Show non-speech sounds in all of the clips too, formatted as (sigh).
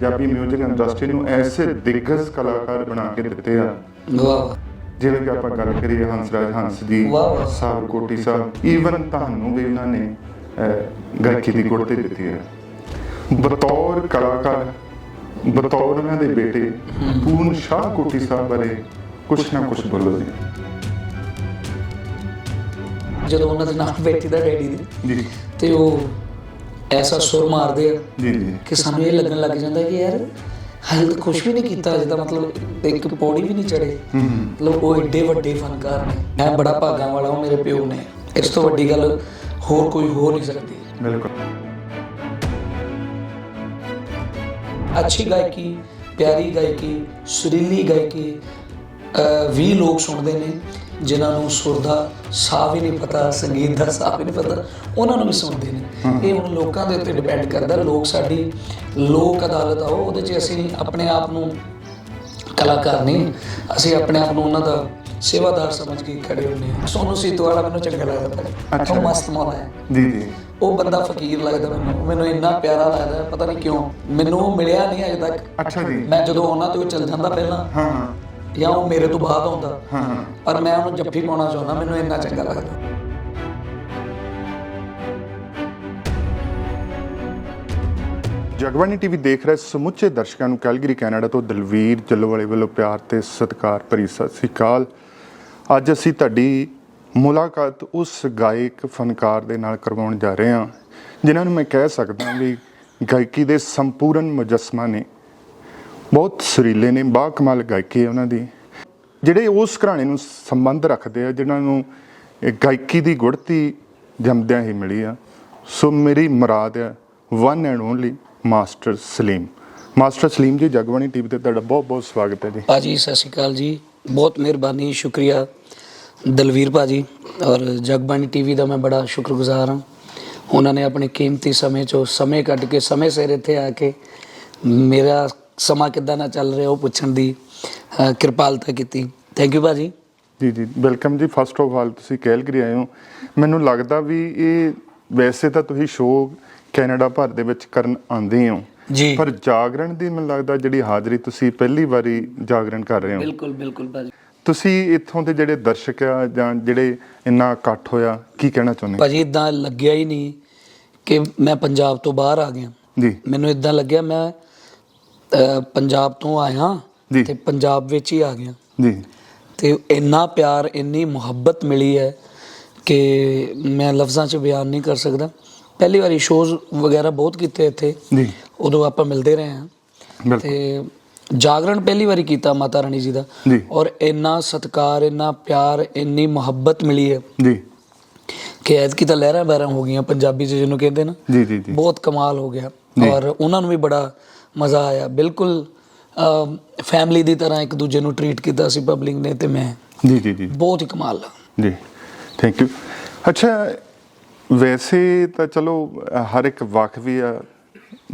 Punjabi 뮤직 industry ਨੂੰ ਐਸੇ ਦਿੱਗਜ ਕਲਾਕਾਰ ਬਣਾ ਕੇ ਦਿੱਤੇ ਆ। ਵਾਹ। ਜਿਵੇਂ ਕਿ ਆਪਾਂ ਗੱਲ ਕਰੀਏ ਹੰਸਰਾਜ ਹੰਸ ਜੀ। ਸਾਹਿਬ ਕੋਟੀ ਸਾਹਿਬ ਈਵਨ ਤੁਹਾਨੂੰ ਵੀ ਉਹਨਾਂ ਨੇ ਗਾਇਕੀ ਦੀ ਗੁੜਤੀ ਦਿੱਤੀ ਹੈ। ਬਤੌਰ ਕਲਾਕਾਰ ਬਤੌਰ ਉਹਨਾਂ ਦੇ ਬੇਟੇ ਪੂਰਨ ਸ਼ਾਹ ਕੋਟੀ ਸਾਹਿਬ ਬਾਰੇ ਕੁਛ ਨਾ ਕੁਛ ਬੋਲੋ ਜੀ। ਜਦੋਂ ਉਹਨਾਂ ਦੇ ਨਾਲ ਬੈਠੀ ਦਾ ਡੈਡੀ ਦੀ ਜੀ। ਤੇ ਉਹ ਐਸਾ ਸੁਰ ਮਾਰਦੇ ਆ। ਜੀ ਜੀ। ਕਿ ਸਾਨੂੰ ਇਹ ਲੱਗਣ ਲੱਗ ਜਾਂਦਾ ਕਿ ਯਾਰ ਹਾਲੇ ਤਾਂ ਕੁਝ ਵੀ ਨਹੀਂ ਕੀਤਾ ਤਾਂ ਮਤਲਬ ਇੱਕ ਪੌੜੀ ਵੀ ਨਹੀਂ ਚੜੇ ਮਤਲਬ ਉਹ ਏਡੇ ਵੱਡੇ ਫਨਕਾਰ ਨੇ। ਮੈਂ ਬੜਾ ਭਾਗਾਂ ਵਾਲਾ ਹਾਂ ਮੇਰੇ ਪਿਓ ਨੇ। ਇਸ ਤੋਂ ਵੱਡੀ ਗੱਲ ਹੋਰ ਕੋਈ ਹੋ ਨਹੀਂ ਸਕਦੀ। ਬਿਲਕੁਲ। ਅੱਛੀ ਗਾਇਕੀ ਪਿਆਰੀ ਗਾਇਕੀ ਸੁਰੀਲੀ ਗਾਇਕੀ ਵੀ ਲੋਕ ਸੁਣਦੇ ਨੇ। ਜਿਨ੍ਹਾਂ ਨੂੰ ਸੁਰ ਦਾ ਸਾਹ ਵੀ ਨਹੀਂ ਪਤਾ ਸੰਗੀਤ ਦਾ ਸਾਹ ਵੀ ਨਹੀਂ ਪਤਾ ਉਹਨਾਂ ਨੂੰ ਵੀ ਸੁਣਦੇ ਨੇ। ਇਹ ਹੁਣ ਲੋਕਾਂ ਦੇ ਉੱਤੇ ਡਿਪੈਂਡ ਕਰਦਾ ਲੋਕ ਸਾਡੀ ਲੋਕ ਅਦਾਲਤ ਆਓ ਉਹਦੇ 'ਚ ਅਸੀਂ ਆਪਣੇ ਆਪ ਨੂੰ ਕਲਾਕਾਰ ਨਹੀਂ। ਅਸੀਂ ਆਪਣੇ ਆਪ ਨੂੰ ਉਹਨਾਂ ਦਾ ਸੇਵਾਦਾਰ ਸਮਝ ਕੇ ਖੜੇ ਹੁੰਦੇ ਹਾਂ। ਸੋਨੂ ਸੀਤੋ ਵਾਲਾ ਮੈਨੂੰ ਚੰਗਾ ਲੱਗਦਾ ਅੱਛਾ। ਉਹ ਮਸਤ ਮੌਲਾ ਹੈ। ਜੀ ਜੀ। ਉਹ ਬੰਦਾ ਫਕੀਰ ਲੱਗਦਾ ਮੈਨੂੰ। ਮੈਨੂੰ ਇੰਨਾ ਪਿਆਰਾ ਲੱਗਦਾ ਪਤਾ ਨਹੀਂ ਕਿਉਂ। ਮੈਨੂੰ ਮਿਲਿਆ ਨਹੀਂ ਅਜੇ ਤੱਕ। ਅੱਛਾ ਜੀ। ਮੈਂ ਜਦੋਂ ਉਹਨਾਂ ਤੋਂ ਚੱਲ ਜਾਂਦਾ ਪਹਿਲਾਂ ਹਾਂ ਹਾਂ। ਜਾਂ ਉਹ ਮੇਰੇ ਤੋਂ ਬਾਅਦ ਆਉਂਦਾ ਹਾਂ ਹਾਂ। ਪਰ ਮੈਂ ਉਹਨੂੰ ਜੱਫੀ ਪਾਉਣਾ ਚਾਹੁੰਦਾ ਮੈਨੂੰ ਇੰਨਾ ਚੰਗਾ ਲੱਗਦਾ। ਜਗਬਾਣੀ ਟੀਵੀ ਦੇਖ ਰਹੇ ਸਮੁੱਚੇ ਦਰਸ਼ਕਾਂ ਨੂੰ ਕੈਲਗਰੀ ਕੈਨੇਡਾ ਤੋਂ ਦਲਵੀਰ ਜੱਲੋਵਾਲੇ ਵੱਲੋਂ ਪਿਆਰ ਤੇ ਸਤਿਕਾਰ ਭਰੀ ਸਤਿ ਸ੍ਰੀ ਅਕਾਲ। ਅੱਜ ਅਸੀਂ ਤੁਹਾਡੀ ਮੁਲਾਕਾਤ ਉਸ ਗਾਇਕ ਫਨਕਾਰ ਦੇ ਨਾਲ ਕਰਵਾਉਣ ਜਾ ਰਹੇ ਹਾਂ ਜਿਨ੍ਹਾਂ ਨੂੰ ਮੈਂ ਕਹਿ ਸਕਦਾ ਵੀ ਗਾਇਕੀ ਦੇ ਸੰਪੂਰਨ ਮੁਜੱਸਮਾ ਨੇ। ਬਹੁਤ ਸੁਰੀਲੇ ਨੇ ਬਾ ਕਮਾਲ ਗਾਇਕੀ ਹੈ ਉਹਨਾਂ ਦੀ। ਜਿਹੜੇ ਉਸ ਘਰਾਣੇ ਨੂੰ ਸੰਬੰਧ ਰੱਖਦੇ ਆ, ਜਿਨ੍ਹਾਂ ਨੂੰ ਗਾਇਕੀ ਦੀ ਗੁੜਤੀ ਜੰਮਦਿਆਂ ਹੀ ਮਿਲੀ ਆ, ਸੋ ਮੇਰੀ ਮੁਰਾਦ ਹੈ one and only master Salim master Salim ji, Jagbani TV ਤੇ ਤੁਹਾਡਾ ਬਹੁਤ ਬਹੁਤ ਸਵਾਗਤ ਹੈ ਜੀ। ਭਾਜੀ, ਸਤਿ ਸ਼੍ਰੀ ਅਕਾਲ ਜੀ। ਬਹੁਤ ਮਿਹਰਬਾਨੀ, ਸ਼ੁਕਰੀਆ ਦਲਵੀਰ ਭਾਜੀ। ਔਰ ਜਗਬਾਣੀ ਟੀਵੀ ਦਾ ਮੈਂ ਬੜਾ ਸ਼ੁਕਰਗੁਜ਼ਾਰ ਹਾਂ। ਉਹਨਾਂ ਨੇ ਆਪਣੇ ਕੀਮਤੀ ਸਮੇਂ ਚੋਂ ਸਮੇਂ ਕੱਢ ਕੇ, ਸਮੇਂ ਸਿਰ ਇੱਥੇ ਆ ਕੇ ਮੇਰਾ ਸਮਾਂ ਕਿੱਦਾਂ ਨਾ ਚੱਲ ਰਿਹਾ ਉਹ ਪੁੱਛਣ ਦੀ ਅ, ਕਿਰਪਾਲਤਾ ਕੀਤੀ। ਥੈਂਕ ਯੂ ਭਾਜੀ। ਜੀ ਜੀ ਵੈਲਕਮ ਜੀ। ਫਸਟ ਆਫ ਆਲ ਤੁਸੀਂ ਕੈਲਗਰੀ ਆਏ ਹੋ। ਮੈਨੂੰ ਲੱਗਦਾ ਵੀ ਇਹ ਵੈਸੇ ਤਾਂ ਤੁਸੀਂ ਸ਼ੋਅ ਕੈਨੇਡਾ ਭਰ ਦੇ ਵਿੱਚ ਕਰਨ ਆਉਂਦੇ ਹੋ। ਜੀ। ਪਰ ਜਾਗਰਣ ਦੀ ਮੈਨੂੰ ਲੱਗਦਾ ਜਿਹੜੀ ਹਾਜ਼ਰੀ ਤੁਸੀਂ ਪਹਿਲੀ ਵਾਰੀ ਜਾਗਰਣ ਕਰ ਰਹੇ ਹੋ। ਬਿਲਕੁਲ ਬਿਲਕੁਲ ਭਾਜੀ। ਤੁਸੀਂ ਇੱਥੋਂ ਦੇ ਜਿਹੜੇ ਦਰਸ਼ਕ ਆ ਜਾਂ ਜਿਹੜੇ ਇੰਨਾ ਇਕੱਠ ਹੋਇਆ ਕੀ ਕਹਿਣਾ ਚਾਹੁੰਦੇ ਭਾਜੀ ਇਦਾਂ ਲੱਗਿਆ ਹੀ ਨਹੀਂ ਕਿ ਮੈਂ ਪੰਜਾਬ ਤੋਂ ਬਾਹਰ ਆ ਗਿਆ। ਜੀ। ਮੈਨੂੰ ਇਦਾਂ ਲੱਗਿਆ ਮੈਂ ਪੰਜਾਬ ਤੋਂ ਆਇਆ ਜੀ। ਤੇ ਪੰਜਾਬ ਵਿੱਚ ਹੀ ਆ ਗਿਆ ਜੀ। ਤੇ ਇੰਨਾ ਪਿਆਰ ਇੰਨੀ ਮੁਹੱਬਤ ਮਿਲੀ ਹੈ ਕਿ ਮੈਂ ਲਫ਼ਜ਼ਾਂ 'ਚ ਬਿਆਨ ਨਹੀਂ ਕਰ ਸਕਦਾ। ਪਹਿਲੀ ਵਾਰੀ ਸ਼ੋਜ਼ ਵਗੈਰਾ ਬਹੁਤ ਕੀਤੇ ਇੱਥੇ। ਜੀ। ਉਦੋਂ ਆਪਾਂ ਮਿਲਦੇ ਰਹੇ ਹਾਂ। ਬਿਲਕੁਲ। ਤੇ ਜਾਗਰਣ ਪਹਿਲੀ ਵਾਰੀ ਕੀਤਾ ਮਾਤਾ ਰਾਣੀ ਜੀ ਦਾ। ਜੀ। ਔਰ ਇੰਨਾ ਸਤਿਕਾਰ ਇੰਨਾ ਪਿਆਰ ਇੰਨੀ ਮੁਹੱਬਤ ਮਿਲੀ ਹੈ ਜੀ। ਕਿ ਐਤਕੀ ਤਾਂ ਲਹਿਰਾਂ ਬਹਿਰਾਂ ਹੋ ਗਈਆਂ ਪੰਜਾਬੀ 'ਚ ਜਿਹਨੂੰ ਕਹਿੰਦੇ ਨਾ। ਜੀ ਜੀ ਜੀ। ਬਹੁਤ ਕਮਾਲ ਹੋ ਗਿਆ। ਜੀ। ਔਰ ਉਹਨਾਂ ਨੂੰ ਵੀ ਬੜਾ ਮਜ਼ਾ ਆਇਆ। ਬਿਲਕੁਲ ਫੈਮਿਲੀ ਦੀ ਤਰ੍ਹਾਂ ਇੱਕ ਦੂਜੇ ਨੂੰ ਟਰੀਟ ਕੀਤਾ ਸੀ ਪਬਲਿਕ ਨੇ ਤੇ ਮੈਂ ਜੀ ਜੀ ਜੀ। ਬਹੁਤ ਹੀ ਕਮਾਲ ਜੀ ਥੈਂਕ ਯੂ ਅੱਛਾ ਵੈਸੇ ਤਾਂ ਚਲੋ ਹਰ ਇੱਕ ਵਕ ਵੀ ਆ।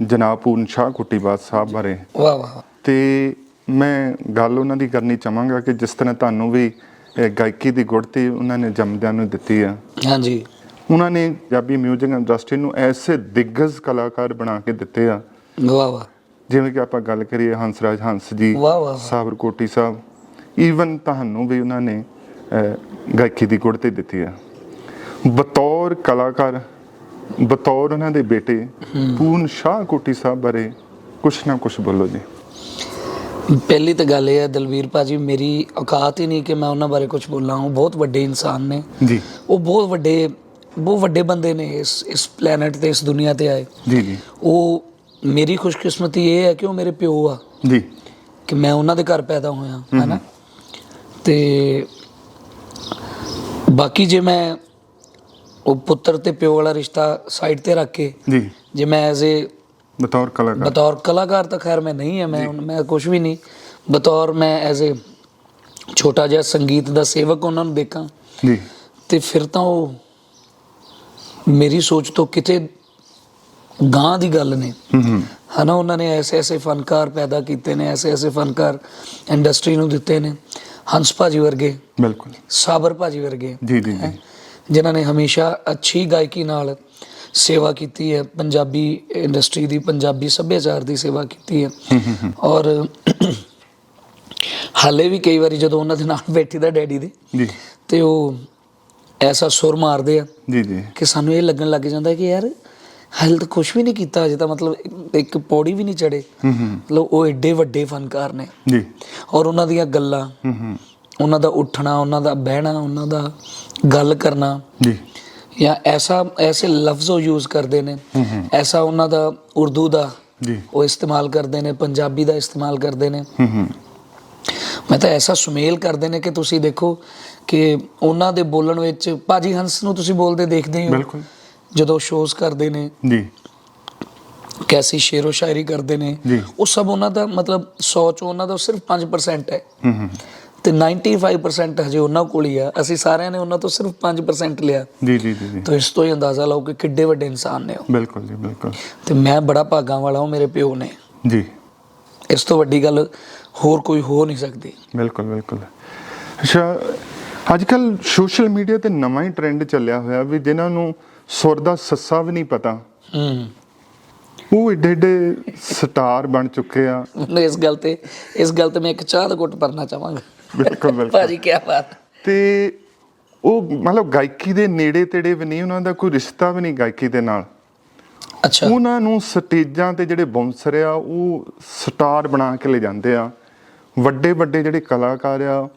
ਜਨਾਬ ਪੂਰਨ ਸ਼ਾਹ ਕੁੱਟੀਬਾਦ ਸਾਹਿਬ ਬਾਰੇ। ਵਾਹ ਵਾਹ ਤੇ ਮੈਂ ਗੱਲ ਉਹਨਾਂ ਦੀ ਕਰਨੀ ਚਾਹਾਂਗਾ ਕਿ ਜਿਸ ਤਰ੍ਹਾਂ ਤੁਹਾਨੂੰ ਵੀ ਗਾਇਕੀ ਦੀ ਗੁੜਤੀ ਉਹਨਾਂ ਨੇ ਜੰਮਦਿਆਂ ਨੂੰ ਦਿੱਤੀ ਆ। ਹਾਂਜੀ। ਉਹਨਾਂ ਨੇ ਪੰਜਾਬੀ 뮤직 ਇੰਡਸਟਰੀ ਨੂੰ ਐਸੇ ਦਿੱਗਜ ਕਲਾਕਾਰ ਬਣਾ ਕੇ ਦਿੱਤੇ ਆ। ਵਾਹ ਵਾਹ। ਜਿਵੇਂ ਕਿ ਆਪਾਂ ਗੱਲ ਕਰੀਏ ਹੰਸਰਾਜ ਹੰਸ ਜੀ ਵਾਹ, ਵਾਹ। ਸਾਬਰ ਕੋਟੀ ਸਾਹਿਬ ਈਵਨ ਤੁਹਾਨੂੰ ਵੀ ਉਹਨਾਂ ਨੇ ਗਾਇਕੀ ਦੀ ਗੁੜਤੀ ਦਿੱਤੀ ਆ। ਬਤੌਰ ਕਲਾਕਾਰ ਬਤੌਰ ਉਹਨਾਂ ਦੇ ਬੇਟੇ ਪੂਰਨ ਸ਼ਾਹ ਕੋਟੀ ਸਾਹਿਬ ਬਾਰੇ ਕੁਛ ਨਾ ਕੁਛ ਬੋਲੋ ਜੀ। ਪਹਿਲੀ ਤਾਂ ਗੱਲ ਇਹ ਹੈ ਦਲਵੀਰ ਭਾਜੀ ਮੇਰੀ ਔਕਾਤ ਹੀ ਨਹੀਂ ਕਿ ਮੈਂ ਉਹਨਾਂ ਬਾਰੇ ਕੁਝ ਬੋਲਾਂ। ਉਹ ਬਹੁਤ ਵੱਡੇ ਇਨਸਾਨ ਨੇ। ਜੀ। ਉਹ ਬਹੁਤ ਵੱਡੇ ਬਹੁਤ ਵੱਡੇ ਬੰਦੇ ਨੇ ਇਸ ਇਸ ਪਲੈਨਟ ਤੇ ਇਸ ਦੁਨੀਆ ਤੇ ਆਏ। ਜੀ ਜੀ। ਉਹ ਮੇਰੀ ਖੁਸ਼ਕਿਸਮਤੀ ਇਹ ਹੈ ਕਿ ਉਹ ਮੇਰੇ ਪਿਓ ਆ। ਜੀ। ਕਿ ਮੈਂ ਉਹਨਾਂ ਦੇ ਘਰ ਪੈਦਾ ਹੋਇਆ ਹੈਨਾ? ਤੇ ਬਾਕੀ ਜੇ ਮੈਂ ਉਹ ਪੁੱਤਰ ਤੇ ਪਿਓ ਵਾਲਾ ਰਿਸ਼ਤਾ ਸਾਈਡ ਤੇ ਰੱਖ ਕੇ ਜੀ। ਜੇ ਮੈਂ ਐਜ਼ ਏ ਬਤੌਰ ਕਲਾਕਾਰ। ਬਤੌਰ ਕਲਾਕਾਰ ਤਾਂ ਖੈਰ ਮੈਂ ਨਹੀਂ ਹੈ ਮੈਂ ਮੈਂ ਕੁਝ ਵੀ ਨਹੀਂ। ਬਤੌਰ ਮੈਂ ਐਜ਼ ਏ ਛੋਟਾ ਜਿਹਾ ਸੰਗੀਤ ਦਾ ਸੇਵਕ ਉਹਨਾਂ ਨੂੰ ਦੇਖਾਂ। ਜੀ। ਤੇ ਫਿਰ ਤਾਂ ਉਹ ਮੇਰੀ ਸੋਚ ਤੋਂ ਕਿਤੇ ਗਾਂ ਦੀ ਗੱਲ ਨੇ। ਹੂੰ ਹੂੰ ਹਨਾ ਉਹਨਾਂ ਨੇ ਐਸੇ ਐਸੇ ਫਨਕਾਰ ਪੈਦਾ ਕੀਤੇ ਨੇ ਐਸੇ ਐਸੇ ਫਨਕਾਰ ਇੰਡਸਟਰੀ ਨੂੰ ਦਿੱਤੇ ਨੇ ਹੰਸ ਭਾਜੀ ਵਰਗੇ ਬਿਲਕੁਲ। ਸਾਬਰ ਭਾਜੀ ਵਰਗੇ ਜੀ ਜੀ ਜੀ। ਜਿਨ੍ਹਾਂ ਨੇ ਹਮੇਸ਼ਾ ਅੱਛੀ ਗਾਇਕੀ ਨਾਲ ਸੇਵਾ ਕੀਤੀ ਹੈ ਪੰਜਾਬੀ ਇੰਡਸਟਰੀ ਦੀ ਪੰਜਾਬੀ ਸੱਭਿਆਚਾਰ ਦੀ ਸੇਵਾ ਕੀਤੀ ਹੈ। ਔਰ ਹਾਲੇ ਵੀ ਕਈ ਵਾਰੀ ਜਦੋਂ ਉਹਨਾਂ ਦੇ ਨਾਲ ਬੈਠੀ ਦਾ ਡੈਡੀ ਦੇ ਜੀ। ਤੇ ਉਹ ਐਸਾ ਸੁਰ ਮਾਰਦੇ ਆ ਜੀ ਜੀ। ਕਿ ਸਾਨੂੰ ਇਹ ਲੱਗਣ ਲੱਗ ਜਾਂਦਾ ਕਿ ਯਾਰ ਹਾਲੇ ਤਾਂ ਕੁਝ ਵੀ ਨਹੀਂ ਕੀਤਾ ਅਜੇ ਤਾਂ ਮਤਲਬ ਇੱਕ- ਪੌੜੀ ਵੀ ਨਹੀਂ ਚੜੇ ਮਤਲਬ ਉਹ ਐਡੇ ਵੱਡੇ ਫਨਕਾਰ ਨੇ। ਜੀ। ਔਰ ਉਹਨਾਂ ਦੀਆਂ ਗੱਲਾਂ ਉਹਨਾਂ ਦਾ ਉੱਠਣਾ ਉਹਨਾਂ ਦਾ ਬਹਿਣਾ ਉਹਨਾਂ ਦਾ ਗੱਲ ਕਰਨਾ। ਜੀ। ਜਾਂ ਐਸਾ ਐਸੇ ਲਫ਼ਜ਼ ਉਹ ਯੂਜ਼ ਕਰਦੇ ਨੇ। ਐਸਾ ਉਹਨਾਂ ਦਾ ਉਰਦੂ ਦਾ ਜੀ। ਉਹ ਇਸਤੇਮਾਲ ਕਰਦੇ ਨੇ ਪੰਜਾਬੀ ਦਾ ਇਸਤੇਮਾਲ ਕਰਦੇ ਨੇ। ਮੈਂ ਤਾਂ ਐਸਾ ਸੁਮੇਲ ਕਰਦੇ ਨੇ ਕਿ ਤੁਸੀਂ ਦੇਖੋ ਕਿ ਉਹਨਾਂ ਦੇ ਬੋਲਣ ਵਿੱਚ ਭਾਜੀ ਹੰਸ ਨੂੰ ਤੁਸੀਂ ਬੋਲਦੇ ਦੇਖਦੇ ਹੋ। ਬਿਲਕੁਲ। ਜਦੋਂ ਸ਼ੋਜ਼ ਕਰਦੇ ਨੇ ਜੀ। ਕੈਸੀ ਸ਼ੇਰੋ ਸ਼ਾਇਰੀ ਕਰਦੇ ਨੇ। ਉਹ ਸਭ ਉਹਨਾਂ ਦਾ ਮਤਲਬ 100 ਚੋਂ ਉਹਨਾਂ ਦਾ ਸਿਰਫ 5% ਹੈ। ਹੂੰ ਹੂੰ। ਤੇ 95% ਹਜੇ ਉਹਨਾਂ ਕੋਲ ਹੀ ਆ। ਅਸੀਂ ਸਾਰਿਆਂ ਨੇ ਉਹਨਾਂ ਤੋਂ ਸਿਰਫ 5% ਲਿਆ। ਜੀ ਜੀ ਜੀ ਤਾਂ ਇਸ ਤੋਂ ਹੀ ਅੰਦਾਜ਼ਾ ਲਾਓ ਕਿ ਕਿੱਡੇ ਵੱਡੇ ਇਨਸਾਨ ਨੇ ਉਹ। ਬਿਲਕੁਲ ਜੀ ਬਿਲਕੁਲ। ਤੇ ਮੈਂ ਬੜਾ ਭਾਗਾਂ ਵਾਲਾ ਹਾਂ ਮੇਰੇ ਪਿਓ ਨੇ। ਜੀ। ਇਸ ਤੋਂ ਵੱਡੀ ਗੱਲ ਹੋਰ ਕੋਈ ਹੋ ਨਹੀਂ ਸਕਦੀ। ਬਿਲਕੁਲ ਬਿਲਕੁਲ। ਅੱਛਾ ਅੱਜ ਕੱਲ ਸੋਸ਼ਲ ਮੀਡੀਆ ਤੇ ਨਵਾਂ ਹੀ ਟ੍ਰੈਂਡ ਚੱਲਿਆ ਹੋਇਆ ਵੀ ਜਿਨ੍ਹਾਂ ਨੂੰ ਸੁਰ ਦਾ ਸੱਸਾ ਵੀ ਨਹੀਂ ਪਤਾ। ਹੂੰ। ਉਹ ਏਡੇ ਏਡੇ ਸਟਾਰ ਬਣ ਚੁੱਕੇ ਆ। ਮੈਨੂੰ ਇਸ ਗੱਲ ਤੇ ਇਸ ਗੱਲ ਤੇ ਮੈਂ ਇੱਕ ਚਾਹ ਦਾ ਘੁੱਟ ਭਰਨਾ ਚਾਹਾਂਗਾ। ਬਿਲਕੁਲ ਬਿਲਕੁਲ। ਭਾਜੀ ਕੀ ਬਾਤ। ਤੇ ਉਹ ਮਤਲਬ ਗਾਇਕੀ ਦੇ ਨੇੜੇ ਤੇੜੇ ਵੀ ਨਹੀਂ ਉਹਨਾਂ ਦਾ ਕੋਈ ਰਿਸ਼ਤਾ ਵੀ ਨਹੀਂ ਗਾਇਕੀ ਦੇ ਨਾਲ। ਅੱਛਾ। ਉਹਨਾਂ ਨੂੰ ਸਟੇਜਾਂ ਤੇ ਜਿਹੜੇ ਬਾਉਂਸਰ ਆ ਉਹ ਸਟਾਰ ਬਣਾ ਕੇ ਲੈ ਜਾਂਦੇ ਆ। ਵੱਡੇ ਵੱਡੇ ਜਿਹੜੇ ਕਲਾਕਾਰ ਆ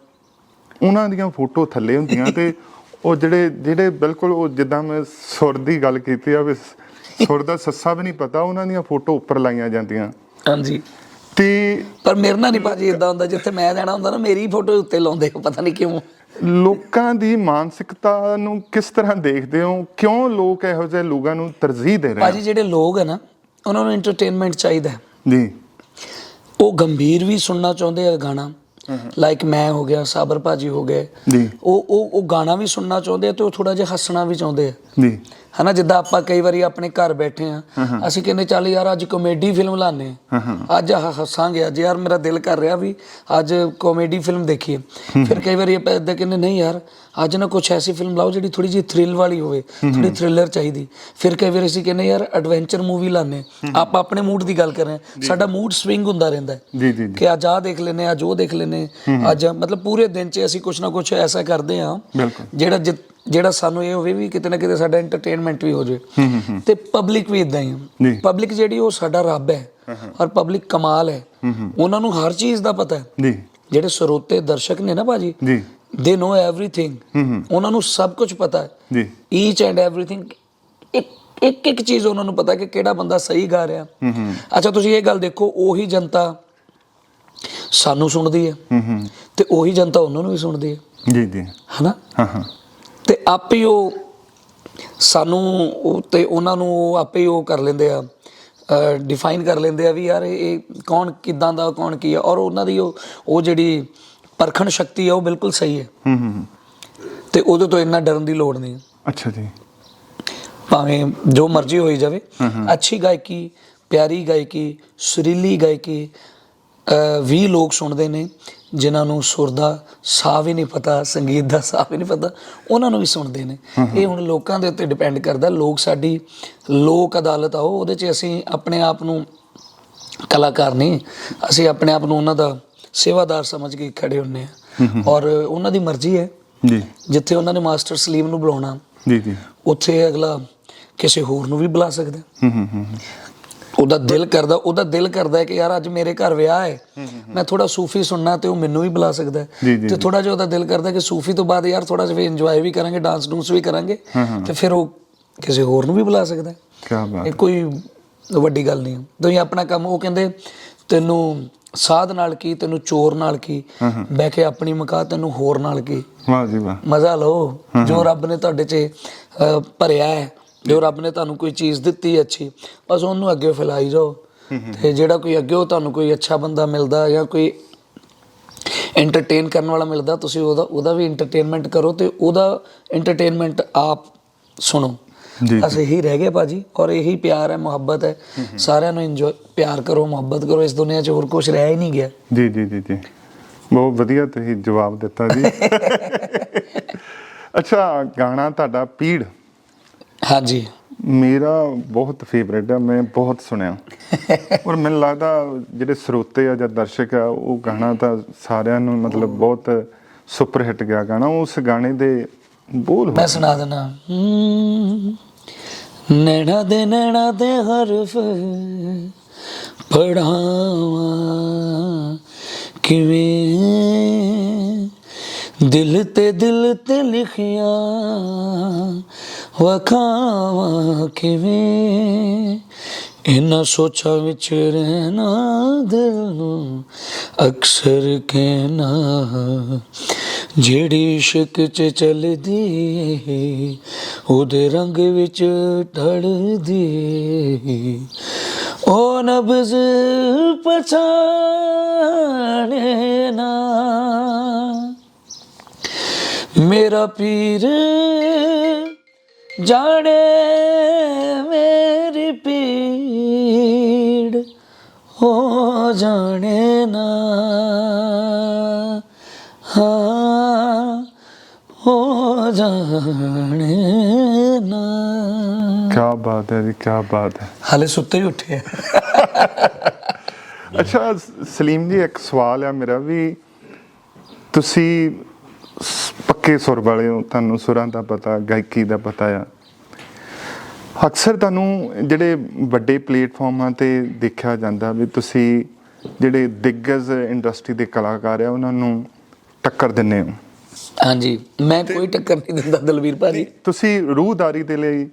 ਉਹਨਾਂ ਦੀਆਂ ਫੋਟੋ ਥੱਲੇ ਹੁੰਦੀਆਂ ਤੇ ਉਹ ਜਿਹੜੇ ਜਿਹੜੇ ਬਿਲਕੁਲ ਉਹ ਜਿੱਦਾਂ ਮੈਂ ਸੁਰ ਦੀ ਗੱਲ ਕੀਤੀ ਆ ਵੀ ਸੁਰ ਦਾ ਸੱਸਾ ਵੀ ਨਹੀਂ ਪਤਾ ਉਹਨਾਂ ਦੀਆਂ ਫੋਟੋ ਉੱਪਰ ਲਾਈਆਂ ਜਾਂਦੀਆਂ। ਹਾਂਜੀ। ਤੇ ਪਰ ਮੇਰੇ ਨਾਲ ਨਹੀਂ ਭਾਜੀ ਇਦਾਂ ਹੁੰਦਾ ਜਿੱਥੇ ਮੈਂ ਜਾਣਾ ਹੁੰਦਾ ਨਾ ਮੇਰੀ ਫੋਟੋ ਉੱਤੇ ਲਾਉਂਦੇ ਪਤਾ ਨਹੀਂ ਕਿਉਂ। ਲੋਕਾਂ ਦੀ ਮਾਨਸਿਕਤਾ ਨੂੰ ਕਿਸ ਤਰ੍ਹਾਂ ਦੇਖਦੇ ਹੋ? ਕਿਉਂ ਲੋਕ ਇਹੋ ਜਿਹੇ ਲੋਕਾਂ ਨੂੰ ਤਰਜੀਹ ਦੇ ਰਹੇ ਭਾਜੀ ਜਿਹੜੇ ਲੋਕ ਹੈ ਨਾ ਉਹਨਾਂ ਨੂੰ ਐਂਟਰਟੇਨਮੈਂਟ ਚਾਹੀਦਾ। ਜੀ। ਉਹ ਗੰਭੀਰ ਵੀ ਸੁਣਨਾ ਚਾਹੁੰਦੇ ਆ ਗਾਣਾ ਲਾਈਕ ਮੈਂ ਹੋ ਗਿਆ ਸਾਬਰ ਭਾਜੀ ਹੋ ਗਏ। ਉਹ ਉਹ ਉਹ ਗਾਣਾ ਵੀ ਸੁਣਨਾ ਚਾਹੁੰਦੇ ਆ ਤੇ ਉਹ ਥੋੜਾ ਜਿਹਾ ਹੱਸਣਾ ਵੀ ਚਾਹੁੰਦੇ ਆ। ਜੀ। ਹਨਾ ਜਿੱਦਾਂ ਆਪਾਂ ਕਈ ਵਾਰੀ ਆਪਣੇ ਘਰ ਬੈਠੇ ਆ ਅਸੀਂ ਕਹਿੰਦੇ ਚੱਲ ਯਾਰ ਅੱਜ ਕਾਮੇਡੀ ਫਿਲਮ ਲਾਣੇ ਅੱਜ ਹੱਸਾਂਗੇ ਅੱਜ ਯਾਰ ਮੇਰਾ ਦਿਲ ਕਰ ਰਿਹਾ ਵੀ ਅੱਜ ਕਾਮੇਡੀ ਫਿਲਮ ਦੇਖੀਏ। ਫਿਰ ਕਈ ਵਾਰੀ ਆਪਾਂ ਇਦਾਂ ਕਹਿੰਦੇ ਨਹੀਂ ਯਾਰ ਅੱਜ ਨਾ ਕੁਝ ਐਸੀ ਫਿਲਮ ਲਾਓ ਜਿਹੜੀ ਥੋੜੀ ਜਿਹੀ ਥ੍ਰਿਲ ਵਾਲੀ ਹੋਵੇ ਥੋੜੀ ਥ੍ਰਿਲਰ ਚਾਹੀਦੀ। ਫਿਰ ਕਈ ਵਾਰੀ ਅਸੀਂ ਕਹਿੰਦੇ ਯਾਰ ਐਡਵੈਂਚਰ ਮੂਵੀ ਲਾਣੇ ਆਪਾਂ ਆਪਣੇ ਮੂਡ ਦੀ ਗੱਲ ਕਰ ਰਹੇ ਹਾਂ ਸਾਡਾ ਮੂਡ ਸਵਿੰਗ ਹੁੰਦਾ ਰਹਿੰਦਾ ਹੈ ਜੀ ਜੀ ਜੀ। ਕਿ ਅੱਜ ਆਹ ਦੇਖ ਲੈਨੇ ਅੱਜ ਉਹ ਦੇਖ ਲੈਨੇ ਅੱਜ ਮਤਲਬ ਪੂਰੇ ਦਿਨ 'ਚ ਅਸੀਂ ਕੁਝ ਨਾ ਕੁਝ ਐਸਾ ਕਰਦੇ ਆ ਜਿਹੜਾ ਜਿਹੜਾ ਸਾਨੂੰ ਇਹ ਹੋਵੇ ਵੀ ਕਿਤੇ ਨਾ ਕਿਤੇ ਸਾਡਾ ਐਂਟਰਟੇਨਮੈਂਟ ਵੀ ਹੋ ਜਾਵੇ। ਤੇ ਪਬਲਿਕ ਵੀ ਇਦਾਂ ਹੀ ਪਬਲਿਕ ਜਿਹੜੀ ਉਹ ਸਾਡਾ ਰੱਬ ਹੈ ਔਰ ਪਬਲਿਕ ਕਮਾਲ ਹੈ। ਉਹਨਾਂ ਨੂੰ ਹਰ ਚੀਜ਼ ਦਾ ਪਤਾ ਹੈ। ਜੀ। ਜਿਹੜੇ ਸਰੋਤੇ ਦਰਸ਼ਕ ਨੇ ਨਾ ਬਾਜੀ ਜੀ। ਦੇ ਨੋ ਐਵਰੀਥਿੰਗ ਉਹਨਾਂ ਨੂੰ ਸਭ ਕੁਝ ਪਤਾ ਹੈ। ਜੀ। ਈਚ ਐਂਡ ਐਵਰੀਥਿੰਗ ਇੱਕ ਇੱਕ ਚੀਜ਼ ਉਹਨਾਂ ਨੂੰ ਪਤਾ ਕਿ ਕਿਹੜਾ ਬੰਦਾ ਸਹੀ ਗਾ ਰਿਹਾ। ਅੱਛਾ ਤੁਸੀਂ ਇਹ ਗੱਲ ਦੇਖੋ ਉਹੀ ਜਨਤਾ ਸਾਨੂੰ ਸੁਣਦੀ ਹੂੰ। ਤੇ ਉਹੀ ਜਨਤਾ ਉਹਨਾਂ ਨੂੰ ਵੀ ਸੁਣਦੀ ਹੈ। ਜੀ ਜੀ। ਹਨਾ? ਹਾਂ ਹਾਂ। ਤੇ ਆਪੇ ਉਹ ਸਾਨੂੰ ਉਹ ਤੇ ਉਹਨਾਂ ਨੂੰ ਉਹ ਆਪੇ ਉਹ ਕਰ ਲੈਂਦੇ ਆ ਡਿਫਾਈਨ ਕਰ ਲੈਂਦੇ ਆ ਵੀ ਯਾਰ ਇਹ ਕੌਣ ਕਿਦਾਂ ਦਾ ਕੌਣ ਕੀ ਹੈ ਔਰ ਉਹਨਾਂ ਦੀ ਉਹ ਉਹ ਜਿਹੜੀ ਪਰਖਣ ਸ਼ਕਤੀ ਹੈ ਉਹ ਬਿਲਕੁਲ ਸਹੀ ਹੈ। ਹੂੰ ਹੂੰ ਤੇ ਉਹਦੇ ਤੋਂ ਇੰਨਾ ਡਰਨ ਦੀ ਲੋੜ ਨਹੀਂ। ਅੱਛਾ ਜੀ। ਭਾਵੇਂ ਜੋ ਮਰਜ਼ੀ ਹੋਈ ਜਾਵੇ। ਅੱਛੀ ਗਾਇਕੀ ਪਿਆਰੀ ਗਾਇਕੀ ਸੁਰੀਲੀ ਗਾਇਕੀ ਵੀ ਲੋਕ ਸੁਣਦੇ ਨੇ। ਜਿਨ੍ਹਾਂ ਨੂੰ ਸੁਰ ਦਾ ਸਾਹ ਵੀ ਨਹੀਂ ਪਤਾ ਸੰਗੀਤ ਦਾ ਸਾਹ ਵੀ ਨਹੀਂ ਪਤਾ ਉਹਨਾਂ ਨੂੰ ਵੀ ਸੁਣਦੇ ਨੇ। ਇਹ ਹੁਣ ਲੋਕਾਂ ਦੇ ਉੱਤੇ ਡਿਪੈਂਡ ਕਰਦਾ। ਲੋਕ ਸਾਡੀ ਲੋਕ ਅਦਾਲਤ ਆ ਉਹ ਉਹਦੇ 'ਚ ਅਸੀਂ ਆਪਣੇ ਆਪ ਨੂੰ ਕਲਾਕਾਰ ਨਹੀਂ ਅਸੀਂ ਆਪਣੇ ਆਪ ਨੂੰ ਉਹਨਾਂ ਦਾ ਸੇਵਾਦਾਰ ਸਮਝ ਕੇ ਖੜੇ ਹੁੰਨੇ ਆ ਔਰ ਉਹਨਾਂ ਦੀ ਮਰਜ਼ੀ ਹੈ। ਜੀ। ਜਿੱਥੇ ਉਹਨਾਂ ਨੇ ਮਾਸਟਰ ਸਲੀਮ ਨੂੰ ਬੁਲਾਉਣਾ ਜੀ ਜੀ। ਉੱਥੇ ਅਗਲਾ ਕਿਸੇ ਹੋਰ ਨੂੰ ਵੀ ਬੁਲਾ ਸਕਦਾ। ਹੈ। ਹੂੰ ਹੂੰ ਹੂੰ ਉਹਦਾ ਦਿਲ ਕਰਦਾ ਉਹਦਾ ਦਿਲ ਕਰਦਾ ਹੈ ਕਿ ਯਾਰ ਅੱਜ ਮੇਰੇ ਘਰ ਵਿਆਹ ਹੈ। ਮੈਂ ਥੋੜਾ ਸੂਫੀ ਸੁਣਨਾ ਤੇ ਉਹ ਮੈਨੂੰ ਵੀ ਬੁਲਾ ਸਕਦਾ ਹੈ। ਤੇ ਥੋੜਾ ਜਿਹਾ ਉਹਦਾ ਦਿਲ ਕਰਦਾ ਕਿ ਸੂਫੀ ਤੋਂ ਬਾਅਦ ਯਾਰ ਥੋੜਾ ਜਿਹਾ ਇੰਜੋਏ ਵੀ ਕਰਾਂਗੇ ਡਾਂਸ ਡੂੰਸ ਵੀ ਕਰਾਂਗੇ। ਤੇ ਫਿਰ ਉਹ ਕਿਸੇ ਹੋਰ ਨੂੰ ਵੀ ਬੁਲਾ ਸਕਦਾ ਹੈ। ਕੀ ਬਾਤ ਇਹ ਕੋਈ ਵੱਡੀ ਗੱਲ ਨਹੀਂ ਹੈ। ਤੁਸੀਂ ਆਪਣਾ ਕੰਮ ਉਹ ਕਹਿੰਦੇ ਤੈਨੂੰ ਸਾਧ ਨਾਲ ਕੀ ਤੈਨੂੰ ਚੋਰ ਨਾਲ ਕੀ? ਬਹਿ ਕੇ ਆਪਣੀ ਮਕਾ ਤੈਨੂੰ ਹੋਰ ਨਾਲ ਕੀ? ਵਾਹ ਜੀ ਵਾਹ। ਮਜ਼ਾ ਲਓ। ਜੋ ਰੱਬ ਨੇ ਤੁਹਾਡੇ 'ਚ ਭਰਿਆ ਹੈ। ਜੋ ਰੱਬ ਨੇ ਤੁਹਾਨੂੰ ਕੋਈ ਚੀਜ਼ ਦਿੱਤੀ ਹੈ ਅੱਛੀ ਬਸ ਉਹਨੂੰ ਅੱਗੇ ਫੈਲਾਈ ਜਾਓ ਤੇ ਜਿਹੜਾ ਕੋਈ ਅੱਗੇ ਉਹ ਤੁਹਾਨੂੰ ਕੋਈ ਅੱਛਾ ਬੰਦਾ ਮਿਲਦਾ ਜਾਂ ਕੋਈ ਐਂਟਰਟੇਨ ਕਰਨ ਵਾਲਾ ਮਿਲਦਾ ਤੁਸੀਂ ਉਹਦਾ ਉਹਦਾ ਵੀ ਐਂਟਰਟੇਨਮੈਂਟ ਕਰੋ ਤੇ ਉਹਦਾ ਐਂਟਰਟੇਨਮੈਂਟ ਆਪ ਸੁਣੋ। ਬਸ ਇਹੀ ਰਹਿ ਗਿਆ ਭਾਜੀ ਔਰ ਇਹੀ ਪਿਆਰ ਹੈ ਮੁਹੱਬਤ ਹੈ। ਸਾਰਿਆਂ ਨੂੰ ਇੰਜੋਏ ਪਿਆਰ ਕਰੋ ਮੁਹੱਬਤ ਕਰੋ ਇਸ ਦੁਨੀਆ 'ਚ ਹੋਰ ਕੁਝ ਰਹਿ ਹੀ ਨਹੀਂ ਗਿਆ। ਜੀ ਜੀ ਜੀ ਜੀ। ਬਹੁਤ ਵਧੀਆ ਤੁਸੀਂ ਜਵਾਬ ਦਿੱਤਾ ਜੀ। (laughs) ਅੱਛਾ ਗਾਣਾ ਤੁਹਾਡਾ ਪੀੜ। ਹਾਂਜੀ। ਮੇਰਾ ਬਹੁਤ ਫੇਵਰੇਟ ਹੈ ਮੈਂ ਬਹੁਤ ਸੁਣਿਆ। (laughs) ਔਰ ਮੈਨੂੰ ਲੱਗਦਾ ਜਿਹੜੇ ਸਰੋਤੇ ਆ ਜਾਂ ਦਰਸ਼ਕ ਆ ਉਹ ਗਾਣਾ ਤਾਂ ਸਾਰਿਆਂ ਨੂੰ ਮਤਲਬ ਬਹੁਤ ਸੁਪਰ ਹਿੱਟ ਗਿਆ ਗਾਣਾ ਉਸ ਗਾਣੇ ਦੇ ਬੋਲ ਮੈਂ ਸੁਣਾ ਦਿੰਦਾ। ਨੈਣਾ ਦੇ ਨੈਣਾ ਦੇ ਹਰਫ ਪੜਾਵਾਂ ਕਿਵੇਂ? ਦਿਲ ਤੇ ਦਿਲ ਤੇ ਲਿਖਿਆ ਵਖਾਵਾਂ ਕਿਵੇਂ? ਇਨਾ ਸੋਚਾਂ ਵਿੱਚ ਰਹਿਣਾ ਦਿਲ ਨੂੰ ਅਕਸਰ ਕਹਿਣਾ, ਜਿਹੜੀ ਇਸ਼ਕ ਚ ਚੱਲਦੀ ਉਹਦੇ ਰੰਗ ਵਿੱਚ ਢਲਦੀ ਉਹ ਨਬਜ਼ ਪਛਾਣੇ ਨਾ। ਮੇਰਾ ਪੀਰ ਜਾਣੇ ਮੇਰੀ ਪੀੜ ਹੋ ਜਾਣੇ ਨਾ। ਹਾਂ ਹੋ ਜਾਣੇ ਨਾ। ਕੀ ਬਾਤ ਹੈ ਜੀ ਕੀ ਬਾਤ ਹੈ। ਹਾਲੇ ਸੁੱਤੇ ਹੀ ਉੱਠੇ ਅੱਛਾ ਸਲੀਮ ਜੀ ਇੱਕ ਸਵਾਲ ਆ ਮੇਰਾ ਵੀ। ਤੁਸੀਂ ਪੱਕੇ ਸੁਰ ਵਾਲੇ ਹੋ ਤੁਹਾਨੂੰ ਸੁਰਾਂ ਦਾ ਪਤਾ ਗਾਇਕੀ ਦਾ ਪਤਾ ਆ। ਅਕਸਰ ਤੁਹਾਨੂੰ ਜਿਹੜੇ ਵੱਡੇ ਪਲੇਟਫਾਰਮਾਂ ਤੇ ਦੇਖਿਆ ਜਾਂਦਾ ਵੀ ਤੁਸੀਂ ਜਿਹੜੇ ਦਿੱਗਜ ਇੰਡਸਟਰੀ ਦੇ ਕਲਾਕਾਰ ਆ ਉਹਨਾਂ ਨੂੰ ਟੱਕਰ ਦਿੰਦੇ ਹੋ। ਹਾਂਜੀ ਮੈਂ ਕੋਈ ਟੱਕਰ ਨਹੀਂ ਦਿੰਦਾ ਦਲਵੀਰ ਭਾਜੀ। ਤੁਸੀਂ ਰੂਹਦਾਰੀ ਦੇ ਲਈ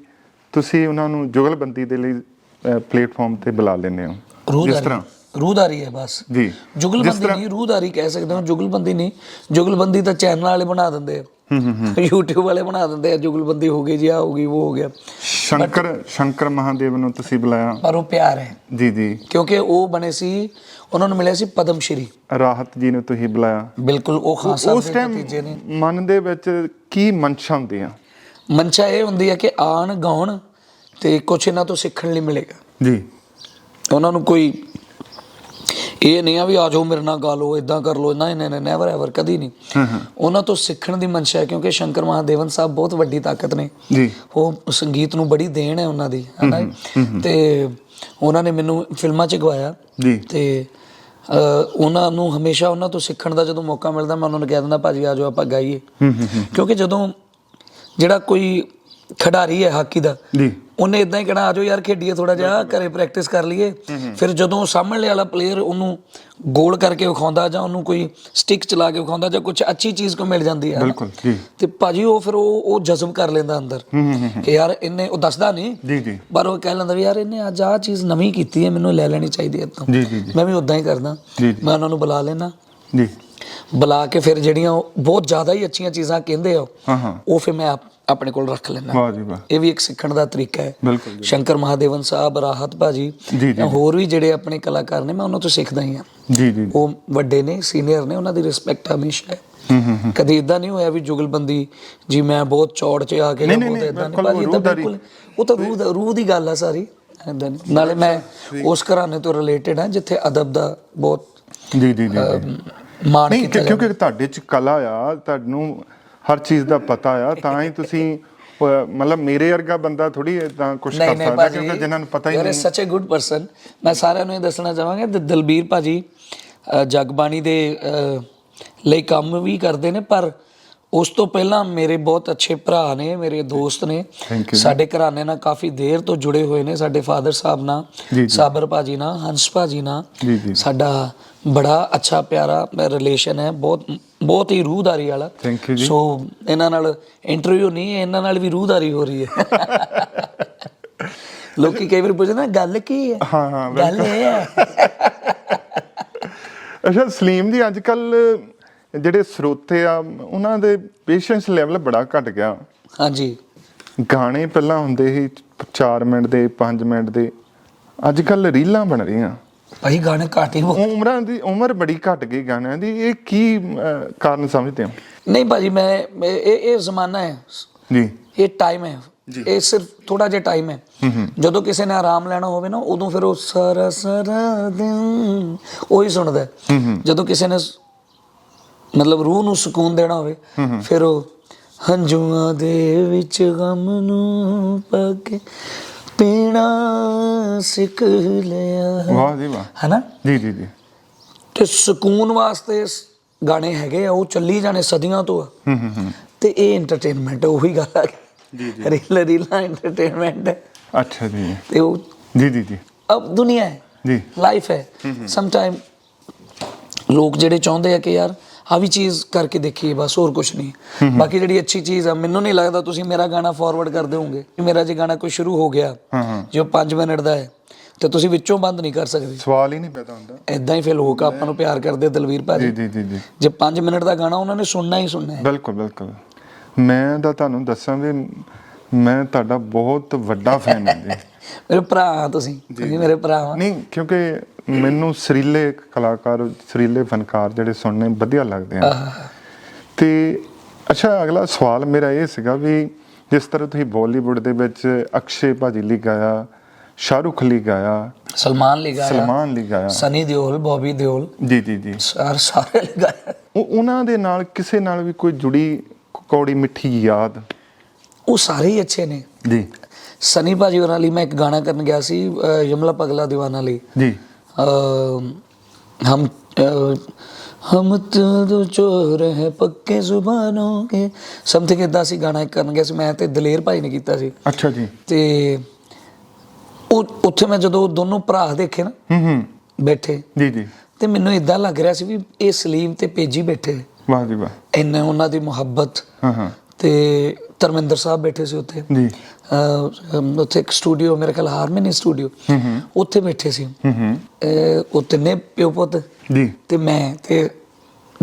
ਤੁਸੀਂ ਉਹਨਾਂ ਨੂੰ ਜੁਗਲਬੰਦੀ ਦੇ ਲਈ ਪਲੇਟਫਾਰਮ ਤੇ ਬੁਲਾ ਲੈਂਦੇ ਹੋ। ਜਿਸ ਤਰ੍ਹਾਂ। ਰੂਹਦਾਰੀ ਹੈ ਬਸ। ਜੀ। ਜੁਗਲਬੰਦੀ ਨਹੀਂ ਰੂਹਦਾਰੀ ਕਹਿ ਸਕਦੇ ਹਾਂ ਜੁਗਲਬੰਦੀ ਨਹੀਂ। ਜੁਗਲਬੰਦੀ ਤਾਂ ਚੈਨਲ ਵਾਲੇ ਬਣਾ ਦਿੰਦੇ ਆ। YouTube ਵਾਲੇ ਬਣਾ ਦਿੰਦੇ ਆ ਜੁਗਲਬੰਦੀ ਹੋ ਗਈ ਜੀ ਆ ਹੋ ਗਈ ਉਹ ਹੋ ਗਿਆ। ਸ਼ੰਕਰ ਸ਼ੰਕਰ ਮਹਾਦੇਵ ਨੂੰ ਤੁਸੀਂ ਬੁਲਾਇਆ। ਪਰ ਉਹ ਪਿਆਰ ਹੈ। ਜੀ ਜੀ। ਕਿਉਂਕਿ ਉਹ ਬਣੇ ਸੀ ਉਹਨਾਂ ਨੂੰ ਮਿਲਿਆ ਸੀ ਪਦਮ ਸ਼੍ਰੀ ਰਾਹਤ ਜੀ ਨੂੰ ਤੁਸੀਂ ਬੁਲਾਇਆ। ਬਿਲਕੁਲ ਉਹ ਸਾਹਿਬ ਉਸ ਟਾਈਮ ਮਨ ਦੇ ਵਿੱਚ ਕੀ ਮਨਸ਼ਾ ਹੁੰਦੀ ਆ? ਮਨਸ਼ਾ ਇਹ ਹੁੰਦੀ ਹੈ ਕਿ ਆਣ ਗਾਉਣ ਤੇ ਕੁਛ ਇਹਨਾਂ ਤੋਂ ਸਿੱਖਣ ਲਈ ਮਿਲੇਗਾ। ਜੀ। ਉਹਨਾਂ ਨੂੰ ਕੋਈ ਇਹ ਨਹੀਂ ਆ ਵੀ ਆ ਜਾਓ ਮੇਰੇ ਨਾਲ ਗਾ ਲਓ ਇਦਾਂ ਕਰ ਲਓ ਨਾ ਨਹੀਂ ਨੈਵਰ ਐਵਰ ਕਦੀ ਨਹੀਂ। ਉਹਨਾਂ ਤੋਂ ਸਿੱਖਣ ਦੀ ਮਨਸ਼ਾ ਹੈ ਕਿਉਂਕਿ ਸ਼ੰਕਰ ਮਹਾਦੇਵਨ ਸਾਹਿਬ ਬਹੁਤ ਵੱਡੀ ਤਾਕਤ ਨੇ। ਜੀ। ਉਹ ਸੰਗੀਤ ਨੂੰ ਬੜੀ ਦੇਣ ਹੈ ਉਹਨਾਂ ਦੀ ਹਨਾ ਤੇ ਉਹਨਾਂ ਨੇ ਮੈਨੂੰ ਫਿਲਮਾਂ 'ਚ ਗਵਾਇਆ। ਜੀ। ਤੇ ਉਹਨਾਂ ਨੂੰ ਹਮੇਸ਼ਾ ਉਹਨਾਂ ਤੋਂ ਸਿੱਖਣ ਦਾ ਜਦੋਂ ਮੌਕਾ ਮਿਲਦਾ ਮੈਂ ਉਹਨਾਂ ਨੂੰ ਕਹਿ ਦਿੰਦਾ ਭਾਜੀ ਆ ਜਾਓ ਆਪਾਂ ਗਾਈਏ। ਕਿਉਂਕਿ ਜਦੋਂ ਜਿਹੜਾ ਕੋਈ ਖਿਡਾਰੀ ਹੈ ਹਾਕੀ ਦਾ ਜੀ। ਉਹਨੇ ਇਦਾਂ ਹੀ ਕਹਿਣਾ ਆਜੋ ਯਾਰ ਖੇਡੀਏ ਥੋੜਾ ਜਿਹਾ ਘਰੇ ਪ੍ਰੈਕਟਿਸ ਕਰ ਲਈਏ। ਫਿਰ ਜਦੋਂ ਸਾਹਮਣੇ ਵਾਲਾ ਪਲੇਅਰ ਉਹਨੂੰ ਗੋਲ ਕਰਕੇ ਵਿਖਾਉਂਦਾ ਜਾਂ ਉਹਨੂੰ ਕੋਈ ਸਟਿਕ ਚਲਾ ਕੇ ਵਿਖਾਉਂਦਾ ਜਾਂ ਕੁਝ ਅੱਛੀ ਚੀਜ਼ ਕੋ ਮਿਲ ਜਾਂਦੀ ਹੈ। ਬਿਲਕੁਲ ਜੀ। ਤੇ ਭਾਜੀ ਉਹ ਫਿਰ ਉਹ ਉਹ ਜਜ਼ਬ ਕਰ ਲੈਂਦਾ ਅੰਦਰ ਕਿ ਯਾਰ ਇਹਨੇ ਉਹ ਦੱਸਦਾ ਨਹੀਂ ਜੀ ਜੀ। ਪਰ ਉਹ ਕਹਿ ਲੈਂਦਾ ਵੀ ਯਾਰ ਇਹਨੇ ਅੱਜ ਆਹ ਚੀਜ਼ ਨਵੀਂ ਕੀਤੀ ਹੈ ਮੈਨੂੰ ਲੈ ਲੈਣੀ ਚਾਹੀਦੀ ਹੈ ਤੋਂ ਜੀ ਜੀ ਜੀ। ਮੈਂ ਵੀ ਉਦਾਂ ਹੀ ਕਰਦਾ। ਮੈਂ ਉਹਨਾਂ ਨੂੰ ਬੁਲਾ ਲੈਣਾ ਜੀ। ਬੁਲਾ ਕੇ ਫਿਰ ਜਿਹੜੀਆਂ ਬਹੁਤ ਜ਼ਿਆਦਾ ਹੀ ਅੱਛੀਆਂ ਚੀਜ਼ਾਂ ਕਹਿੰਦੇ ਆ ਉਹ, ਹਾਂ ਹਾਂ। ਉਹ ਫਿਰ ਮੈਂ ਆਪਣੇ ਕੋਲ ਰੱਖ ਲੈਣਾ ਵਾਹ ਜੀ ਵਾਹ। ਇਹ ਵੀ ਇੱਕ ਸਿੱਖਣ ਦਾ ਤਰੀਕਾ ਹੈ। ਸ਼ੰਕਰ ਮਹਾਦੇਵਨ ਸਾਹਿਬ ਰਾਹਤ ਭਾਜੀ ਹੋਰ ਵੀ ਜਿਹੜੇ ਆਪਣੇ ਕਲਾਕਾਰ ਨੇ ਮੈਂ ਉਹਨਾਂ ਤੋਂ ਸਿੱਖਦਾ ਹੀ ਆ ਜੀ ਜੀ ਉਹ ਵੱਡੇ ਨੇ ਸੀਨੀਅਰ ਨੇ ਉਹਨਾਂ ਦੀ ਰਿਸਪੈਕਟ ਹਮੇਸ਼ਾ ਹੈ। ਕਦੇ ਇਦਾਂ ਨਹੀਂ ਹੋਇਆ ਵੀ ਜੁਗਲਬੰਦੀ ਜੀ ਮੈਂ ਬਹੁਤ ਚੌੜ ਚ ਆ ਕੇ ਬਹੁਤ ਇਦਾਂ ਨਹੀਂ। ਭਾਜੀ ਤਾਂ। ਬਿਲਕੁਲ ਉਹ ਤਾਂ ਰੂਹ ਦਾ ਰੂਹ ਦੀ ਗੱਲ ਆ ਸਾਰੀ। ਨਾਲੇ ਮੈਂ ਉਸ ਘਰਾਣੇ ਤੋਂ ਰਿਲੇਟਡ ਹਾਂ ਜਿੱਥੇ ਅਦਬ ਦਾ ਬਹੁਤ ਜੀ ਜੀ ਜੀ ਮਾਣ ਕੀਤਾ ਕਿਉਂਕਿ ਤੁਹਾਡੇ ਚ ਕਲਾ ਆ ਤੁਹਾਨੂੰ ਹਰ ਚੀਜ਼ ਦਾ ਪਤਾ ਆ ਤਾਂ ਹੀ ਤੁਸੀਂ ਮਤਲਬ ਮੇਰੇ ਵਰਗਾ ਬੰਦਾ ਥੋੜੀ ਤਾਂ ਕੁਝ ਕਰ ਸਕਦਾ ਕਿਉਂਕਿ ਜਿਨ੍ਹਾਂ ਨੂੰ ਪਤਾ ਹੀ ਨਹੀਂ ਸੱਚ ਅ ਗੁੱਡ ਪਰਸਨ ਮੈਂ ਸਾਰਿਆਂ ਨੂੰ ਇਹ ਦੱਸਣਾ ਚਾਹਾਂਗਾ ਦ- ਦਲਬੀਰ ਭਾਜੀ ਜਗਬਾਣੀ ਦੇ ਲਈ ਕੰਮ ਵੀ ਕਰਦੇ ਨੇ ਪਰ ਉਸ ਤੋਂ ਪਹਿਲਾਂ ਮੇਰੇ ਬਹੁਤ ਅੱਛੇ ਭਰਾ ਨੇ ਮੇਰੇ ਦੋਸਤ ਨੇ. ਸਾਡੇ ਘਰਾਣੇ ਨਾਲ ਕਾਫੀ ਦੇਰ ਤੋਂ ਜੁੜੇ ਹੋਏ ਨੇ ਸਾਡੇ ਫਾਦਰ ਸਾਹਿਬ ਨਾਲ। ਸਾਬਰ ਭਾਜੀ ਨਾਲ ਹੰਸ ਭਾਜੀ ਨਾਲ ਸਾਡਾ ਬੜਾ ਅੱਛਾ ਪਿਆਰਾ ਰਿਲੇਸ਼ਨ ਹੈ। ਬਹੁਤ ਬਹੁਤ ਹੀ ਰੂਹਦਾਰੀ ਵਾਲਾ। Thank you ਜੀ। ਸੋ ਇਹਨਾਂ ਨਾਲ ਇੰਟਰਵਿਊ ਨਹੀਂ ਹੈ, ਇਹਨਾਂ ਨਾਲ ਵੀ ਰੂਹਦਾਰੀ ਹੋ ਰਹੀ ਹੈ। (laughs) ਲੋਕੀ ਕਈ ਵਾਰ ਪੁੱਛਦੇ ਨਾ ਗੱਲ ਕੀ ਹੈ? ਹਾਂ ਹਾਂ ਗੱਲ ਇਹ ਹੈ। (laughs) ਅੱਛਾ ਸਲੀਮ ਜੀ ਅੱਜ ਕੱਲ ਜਿਹੜੇ ਸਰੋਤੇ ਆ ਉਹਨਾਂ ਦੇ ਪੇਸ਼ੈਂਸ ਲੈਵਲ ਬੜਾ ਘਟ ਗਿਆ। ਹਾਂਜੀ। ਗਾਣੇ ਪਹਿਲਾਂ ਹੁੰਦੇ ਸੀ 4 ਮਿੰਟ ਦੇ 5 ਮਿੰਟ ਦੇ। ਅੱਜ ਕੱਲ ਰੀਲਾਂ ਬਣ ਰਹੀਆਂ। ਭਾਈ ਗਾਣੇ ਘੱਟ ਹੀ ਉਮਰਾਂ ਦੀ ਉਮਰ ਬੜੀ ਘਟ ਗਈ ਗਾਣਿਆਂ ਦੀ। ਇਹ ਕੀ ਅਹ, ਕਾਰਨ ਸਮਝਦੇ ਹੋ? ਨਹੀਂ ਭਾਜੀ ਮੈਂ ਮੈਂ- ਇਹ ਇਹ ਜ਼ਮਾਨਾ ਹੈ। ਜੀ। ਇਹ ਟਾਈਮ ਹੈ। ਇਹ ਸਿਰਫ ਥੋੜਾ ਜਿਹਾ ਟਾਈਮ ਹੈ। ਜਦੋਂ ਕਿਸੇ ਨੇ ਆਰਾਮ ਲੈਣਾ ਹੋਵੇ ਨਾ ਉਦੋਂ ਫਿਰ ਉਹ ਸਾਰਾ ਸਾਰਾ ਦਿਨ ਉਹੀ ਸੁਣਦਾ ਹੈ। ਜਦੋਂ ਕਿਸੇ ਨੇ ਸ- ਮਤਲਬ ਰੂਹ ਨੂੰ ਸਕੂਨ ਦੇਣਾ ਹੋਵੇ ਫਿਰ ਉਹ ਹੰਝੂਆਂ ਦੇ ਵਿੱਚ ਗਮ ਨੂੰ ਪਾ ਕੇ ਪੀਣਾ ਸਿੱਖ ਲਿਆ ਵਾਹ ਜੀ ਵਾਹ। ਹਨਾ? ਜੀ ਜੀ ਜੀ। ਤੇ ਸਕੂਨ ਵਾਸਤੇ ਗਾਣੇ ਹੈਗੇ ਆ ਉਹ ਚੱਲੀ ਜਾਣੇ ਸਦੀਆਂ ਤੋਂ ਆ। ਹੂੰ ਹੂੰ ਹੂੰ। ਤੇ ਇਹ ਐਂਟਰਟੇਨਮੈਂਟ ਉਹੀ ਗੱਲ ਆ। ਜੀ, ਜੀ। ਰੀਲ ਰੀਲਾਂ ਐਂਟਰਟੇਨਮੈਂਟ ਹੈ ਅੱਛਾ ਜੀ। ਤੇ ਉਹ ਜੀ ਜੀ ਜੀ। ਅਬ ਦੁਨੀਆ ਹੈ। ਜੀ। ਲਾਈਫ ਹੈ। ਸਮ ਟਾਈਮ ਲੋਕ ਜਿਹੜੇ ਚਾਹੁੰਦੇ ਆ ਕਿ ਯਾਰ ਆ ਵੀ ਚੀਜ਼ ਕਰਕੇ ਦੇਖੀਏ ਬਸ ਹੋਰ ਕੁਝ ਨਹੀਂ। ਬਾਕੀ ਜਿਹੜੀ ਅੱਛੀ ਚੀਜ਼ ਆ ਮੈਨੂੰ ਨਹੀਂ ਲੱਗਦਾ ਤੁਸੀਂ ਮੇਰਾ ਗਾਣਾ ਫਾਰਵਰਡ ਕਰ ਦਿਓਗੇ ਮੇਰਾ ਜੇ ਗਾਣਾ ਕੋਈ ਸ਼ੁਰੂ ਹੋ ਗਿਆ ਜੋ 5 ਮਿੰਟ ਦਾ ਹੈ ਤੇ ਤੁਸੀਂ ਵਿੱਚੋਂ ਬੰਦ ਨਹੀਂ ਕਰ ਸਕਦੇ। ਸਵਾਲ ਹੀ ਨਹੀਂ ਪੈਦਾ ਹੁੰਦਾ। ਐਦਾਂ ਹੀ ਫਿਰ ਲੋਕ ਆਪਾਂ ਨੂੰ ਪਿਆਰ ਕਰਦੇ ਦਲਵੀਰ ਭਾਜੀ। ਜੀ ਜੀ ਜੀ ਜੇ। 5 ਮਿੰਟ ਦਾ ਗਾਣਾ ਉਹਨਾਂ ਨੇ ਸੁਣਨਾ ਹੀ ਸੁਣਨਾ ਹੈ। ਬਿਲਕੁਲ ਬਿਲਕੁਲ। ਮੈਂ ਤਾਂ ਤੁਹਾਨੂੰ ਦੱਸਾਂ ਵੀ ਮੈਂ ਤੁਹਾਡਾ ਬਹੁਤ ਵੱਡਾ ਫੈਨ ਹਾਂ (laughs) ਜੀ। ਮੇਰੇ ਭਰਾ ਤੁਸੀਂ। ਤੁਸੀਂ ਮੇਰੇ ਭਰਾ ਨਹੀਂ ਕਿਉਂਕਿ ਮੈਨੂੰ ਸਰੀਲੇ ਕਲਾਕਾਰ ਸਰੀਲੇ ਫਨਕਾਰ ਜਿਹੜੇ ਸੁਣਨੇ ਵਧੀਆ ਲੱਗਦੇ ਆ। ਤੇ ਅੱਛਾ ਅਗਲਾ ਸਵਾਲ ਮੇਰਾ ਇਹ ਸੀਗਾ ਵੀ ਜਿਸ ਤਰ੍ਹਾਂ ਤੁਸੀਂ ਬਾਲੀਵੁੱਡ ਦੇ ਵਿੱਚ ਅਕਸ਼ੇ ਭਾਜੀ ਲਈ ਗਾਇਆ ਸ਼ਾਹਰੁਖ ਲਈ ਗਾਇਆ ਸਲਮਾਨ ਲਈ ਗਾਇਆ ਸਲਮਾਨ ਲਈ ਗਾਇਆ। ਸਨੀ ਦਿਓਲ ਬੌਬੀ ਦਿਓਲ। ਜੀ ਜੀ ਜੀ। ਸਾਰ ਸਾਰੇ ਲਈ ਗਾਇਆ। ਉਹ ਉਹਨਾਂ ਦੇ ਨਾਲ ਕਿਸੇ ਨਾਲ ਵੀ ਕੋਈ ਜੁੜੀ ਕੌੜੀ ਮਿੱਠੀ ਯਾਦ? ਉਹ ਸਾਰੇ ਹੀ ਅੱਛੇ ਨੇ। ਜੀ। ਸਨੀ ਭਾਜੀ ਹੋਰਾਂ ਲਈ ਮੈਂ ਇੱਕ ਗਾਣਾ ਕਰਨ ਗਿਆ ਸੀ ਯਮਲਾ ਪਗਲਾ دیਵਾਨਾ ਲਈ। ਜੀ। ਅਹ, ਹਮ ਤੋ ਚੋਰ ਹੈ ਪੱਕੇ ਜ਼ੁਬਾਨੋਂ ਕੇ। ਸਮਥਿੰਗ ਇਦਾਂ ਸੀ ਗਾਣਾ ਕਰਨ ਗਿਆ ਸੀ ਮੈਂ ਤੇ ਦਲੇਰ ਭਾਈ ਨੇ ਕੀਤਾ ਸੀ। ਅੱਛਾ ਜੀ। ਤੇ ਉਹ ਉੱਥੇ ਮੈਂ ਜਦੋਂ ਦੋਨੋਂ ਭਰਾ ਦੇਖੇ ਨਾ ਹੂੰ ਹੂੰ ਬੈਠੇ। ਜੀ ਜੀ। ਤੇ ਮੈਨੂੰ ਇਦਾਂ ਲੱਗ ਰਿਹਾ ਸੀ ਵੀ ਇਹ ਸਲੀਮ ਤੇ ਪੇਜੀ ਬੈਠੇ। ਵਾਹ ਜੀ ਵਾਹ। ਇੰਨੇ ਉਹਨਾਂ ਦੀ ਮੁਹੱਬਤ। ਹਾਂ ਹਾਂ। ਤੇ ਧਰਮਿੰਦਰ ਸਾਹਿਬ ਬੈਠੇ ਸੀ ਉੱਥੇ। ਜੀ। ਉੱਥੇ ਇੱਕ ਸਟੂਡੀਓ ਮੇਰੇ ਖਿਆਲ ਹਾਰਮਨੀ ਸਟੂਡੀਓ ਉੱਥੇ ਬੈਠੇ ਸੀ। ਹੂੰ ਹੂੰ। ਅਹ, ਉਹ ਤਿੰਨੇ ਪਿਓ ਪੁੱਤ ਜੀ। ਤੇ ਮੈਂ ਤੇ